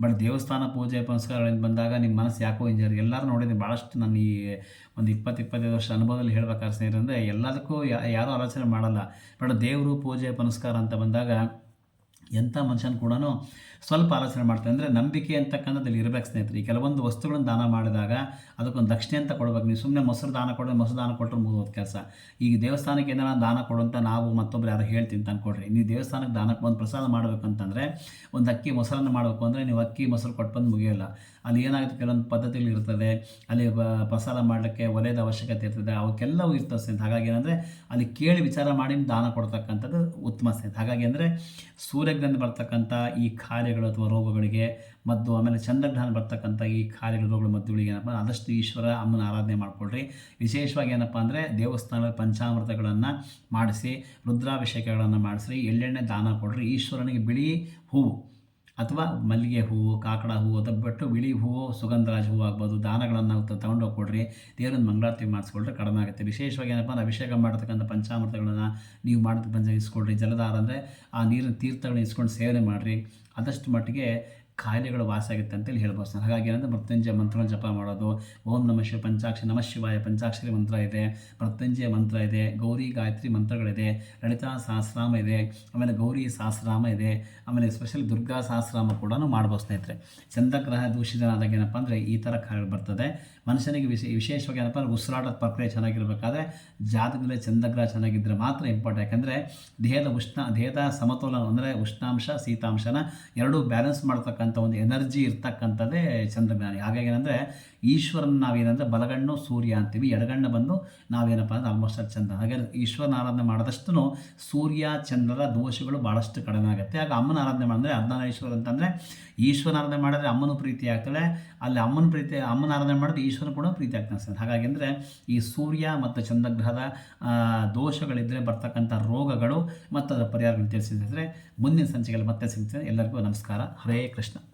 ಬಟ್ ದೇವಸ್ಥಾನ ಪೂಜೆ, ಪುನಸ್ಕಾರಗಳಿಂದ ಬಂದಾಗ ನಿಮ್ಮ ಮನಸ್ಸು ಯಾಕೋ ಇಂಜರ್ ಎಲ್ಲರೂ ನೋಡಿದ್ದೀನಿ. ಭಾಳಷ್ಟು ನಾನು ಈ ಒಂದು ಇಪ್ಪತ್ತು, ಇಪ್ಪತ್ತೈದು ವರ್ಷ ಅನುಭವದಲ್ಲಿ ಹೇಳ್ಬೇಕಾದ್ರೆ ಸ್ನೇಹಿತರೆ, ಎಲ್ಲದಕ್ಕೂ ಯಾರೂ ಆಲೋಚನೆ ಮಾಡಲ್ಲ. ಬಟ್ ದೇವರು ಪೂಜೆ, ಪುನಸ್ಕಾರ ಅಂತ ಬಂದಾಗ ಎಂಥ ಮನುಷ್ಯನ ಕೂಡ ಸ್ವಲ್ಪ ಆಲೋಚನೆ ಮಾಡ್ತೇನೆ ಅಂದರೆ ನಂಬಿಕೆ ಅಂತಕ್ಕಂಥದ್ದಲ್ಲಿ ಇರಬೇಕು ಸ್ನೇಹಿತರೆ. ಈ ಕೆಲವೊಂದು ವಸ್ತುಗಳನ್ನು ದಾನ ಮಾಡಿದಾಗ ಅದಕ್ಕೊಂದು ದಕ್ಷಿಣೆ ಅಂತ ಕೊಡಬೇಕು. ನೀವು ಸುಮ್ಮನೆ ಮೊಸರು ದಾನ ಕೊಡೋದು ಮೊಸರು ದಾನ ಕೊಟ್ಟರೆ ಮುಗಿದ ಕೆಲಸ. ಈಗ ದೇವಸ್ಥಾನಕ್ಕೆ ಏನಾರ ದಾನ ಕೊಡುವಂಥ ನಾವು ಮತ್ತೊಬ್ರು ಯಾರು ಹೇಳ್ತೀನಿ ಅಂತ ಅನ್ಕೊಡ್ರಿ ನೀವು ದೇವಸ್ಥಾನಕ್ಕೆ ದಾನಕ್ಕೆ ಒಂದು ಪ್ರಸಾದ ಮಾಡಬೇಕು ಅಂತಂದರೆ ಒಂದು ಅಕ್ಕಿ ಮೊಸರನ್ನು ಮಾಡಬೇಕು ಅಂದರೆ ನೀವು ಅಕ್ಕಿ ಮೊಸರು ಕೊಟ್ಟು ಬಂದು ಮುಗಿಯೋಲ್ಲ. ಅಲ್ಲಿ ಏನಾಗುತ್ತೆ? ಕೆಲವೊಂದು ಪದ್ಧತಿಗಳು ಇರ್ತದೆ. ಅಲ್ಲಿ ಪ್ರಸಾದ ಮಾಡಲಿಕ್ಕೆ ಒಲೆಯದ ಅವಶ್ಯಕತೆ ಇರ್ತದೆ. ಅವಕ್ಕೆಲ್ಲವೂ ಇರ್ತದೆ ಸ್ನೇಹಿತ ಹಾಗಾಗಿ ಏನಂದರೆ ಅಲ್ಲಿ ಕೇಳಿ ವಿಚಾರ ಮಾಡಿ ದಾನ ಕೊಡ್ತಕ್ಕಂಥದ್ದು ಉತ್ತಮ ಸ್ನೇಹಿತ ಹಾಗಾಗಿ ಅಂದರೆ ಸೂರ್ಯಗ್ರಂಥ ಬರ್ತಕ್ಕಂಥ ಈ ಕಾರ್ಯ ಅಥವಾ ರೋಗಗಳಿಗೆ ಮದ್ದು ಆಮೇಲೆ ಚಂದ್ರಗ್ರಹಣ ಬರ್ತಕ್ಕಂಥ ಈ ಖಾಯಿಲೆಗಳು ರೋಗಗಳು ಮದ್ದುಗಳಿಗೆ ಏನಪ್ಪ ಆದಷ್ಟು ಈಶ್ವರ ಅಮ್ಮನ ಆರಾಧನೆ ಮಾಡ್ಕೊಳ್ರಿ. ವಿಶೇಷವಾಗಿ ಏನಪ್ಪ ಅಂದರೆ ದೇವಸ್ಥಾನದ ಪಂಚಾಮೃತಗಳನ್ನು ಮಾಡಿಸಿ, ರುದ್ರಾಭಿಷೇಕಗಳನ್ನು ಮಾಡಿಸ್ರಿ ಎಳ್ಳೆಣ್ಣೆ ದಾನ ಕೊಡ್ರಿ. ಈಶ್ವರನಿಗೆ ಬಿಳಿ ಹೂವು ಅಥವಾ ಮಲ್ಲಿಗೆ ಹೂವು, ಕಾಕಡ ಹೂವು ಅದು ಬಿಟ್ಟು ಬಿಳಿ ಹೂವು, ಸುಗಂಧರಾಜ ಹೂವು ಆಗ್ಬೋದು. ದಾನಗಳನ್ನು ತಗೊಂಡು ಕೊಡ್ರಿ. ದೇವರನ್ನ ಮಂಗಳಾರತಿ ಮಾಡಿಸ್ಕೊಳ್ರಿ, ಕಡಿಮೆ ಆಗುತ್ತೆ. ವಿಶೇಷವಾಗಿ ಏನಪ್ಪ ಅಂದರೆ ಅಭಿಷೇಕ ಮಾಡ್ತಕ್ಕಂಥ ಪಂಚಾಮೃತಗಳನ್ನು ನೀವು ಮಾಡಿದ ಪಂಚ ಇಸ್ಕೊಳ್ರಿ. ಜಲಧಾರ ಅಂದರೆ ಆ ನೀರಿನ ತೀರ್ಥಗಳನ್ನ ಇಸ್ಕೊಂಡು ಸೇವನೆ ಮಾಡಿರಿ. ಆದಷ್ಟು ಮಟ್ಟಿಗೆ ಕಾಯಿಲೆಗಳು ವಾಸ ಆಗುತ್ತೆ ಅಂತೇಳಿ ಹೇಳ್ಬೋದು ಸರ್. ಹಾಗಾಗಿ ಏನಂದರೆ ಮೃತ್ಯುಂಜಯ ಮಂತ್ರನ ಜಪ ಮಾಡೋದು, ಓಂ ನಮ ಶಿವ ಪಂಚಾಕ್ಷರಿ, ನಮ ಶಿವಾಯ ಪಂಚಾಕ್ಷರಿ ಮಂತ್ರ ಇದೆ, ಮೃತ್ಯುಂಜಯ ಮಂತ್ರ ಇದೆ, ಗೌರಿ ಗಾಯತ್ರಿ ಮಂತ್ರಗಳಿದೆ, ಲಲಿತಾ ಸಹಸ್ರಾಮ ಇದೆ, ಆಮೇಲೆ ಗೌರಿ ಸಹಸ್ರಾಮ ಇದೆ, ಆಮೇಲೆ ಸ್ಪೆಷಲ್ ದುರ್ಗಾ ಸಹಸ್ರಾಮ ಕೂಡ ಮಾಡ್ಬೋದು ಸ್ನೇಹಿತರೆ. ಚಂದ್ರಗ್ರಹ ದೂಷಿತನಾದಾಗ ಏನಪ್ಪ ಅಂದರೆ ಈ ಥರ ಕಾಯಿಲೆ ಬರ್ತದೆ. ಮನುಷ್ಯನಿಗೆ ವಿಶೇ, ವಿಶೇಷವಾಗಿ ಏನಪ್ಪ ಅಂದರೆ ಉಸಿರಾಟದ ಪ್ರಕ್ರಿಯೆ ಚೆನ್ನಾಗಿರಬೇಕಾದ್ರೆ ಜಾತಕದಲ್ಲಿ ಚಂದ್ರಗ್ರಹ ಚೆನ್ನಾಗಿದ್ದರೆ ಮಾತ್ರ ಇಂಪಾರ್ಟೆಂಟ್ ಯಾಕಂದರೆ ದೇಹದ ಉಷ್ಣ, ದೇಹದ ಸಮತೋಲನ ಅಂದರೆ ಉಷ್ಣಾಂಶ, ಶೀತಾಂಶನ ಎರಡೂ ಬ್ಯಾಲೆನ್ಸ್ ಮಾಡ್ತಕ್ಕಂಥ ಒಂದು ಎನರ್ಜಿ ಇರ್ತಕ್ಕಂಥದ್ದೇ ಚಂದ್ರಜ್ಞಾನಿ ಹಾಗಾಗಿ ಏನಂದರೆ ಈಶ್ವರನ ನಾವೇನಂದರೆ ಬಲಗಣ್ಣು, ಸೂರ್ಯ ಅಂತೀವಿ. ಎಡಗಣ್ಣು ಬಂದು ನಾವೇನಪ್ಪ ಅಂದರೆ ಆಲ್ಮೋಸ್ಟ್ ಅಲ್ಲಿ ಚಂದ್ರ ಹಾಗೆ ಈಶ್ವರನ ಆರಾಧನೆ ಮಾಡಿದಷ್ಟು ಸೂರ್ಯ ಚಂದ್ರರ ದೋಷಗಳು ಭಾಳಷ್ಟು ಕಡಿಮೆ ಆಗುತ್ತೆ. ಆಗ ಅಮ್ಮನ ಆರಾಧನೆ ಮಾಡಿದ್ರೆ ಅರ್ಧನಾರೀಶ್ವರ ಅಂತಂದರೆ ಈಶ್ವರನ ಆರಾಧನೆ ಮಾಡಿದ್ರೆ ಅಮ್ಮನ ಪ್ರೀತಿ ಆಗ್ತಾಳೆ. ಅಲ್ಲಿ ಅಮ್ಮನ ಪ್ರೀತಿ, ಅಮ್ಮನ ಆರಾಧನೆ ಮಾಡಿದ್ರೆ ಈಶ್ವರ ಕೂಡ ಪ್ರೀತಿ ಆಗ್ತಾನೆ ಸರ್. ಹಾಗಾಗಿ ಅಂದರೆ ಈ ಸೂರ್ಯ ಮತ್ತು ಚಂದ್ರಗ್ರಹದ ದೋಷಗಳಿದ್ದರೆ ಬರ್ತಕ್ಕಂಥ ರೋಗಗಳು ಮತ್ತು ಅದರ ಪರಿಹಾರಗಳು ತಿಳಿಸಿದ್ರೆ ಮುಂದಿನ ಸಂಚಿಕೆಯಲ್ಲಿ ಮತ್ತೆ ಸಿಗ್ತದೆ ಎಲ್ಲರಿಗೂ ನಮಸ್ಕಾರ. ಹರೇ ಕೃಷ್ಣ.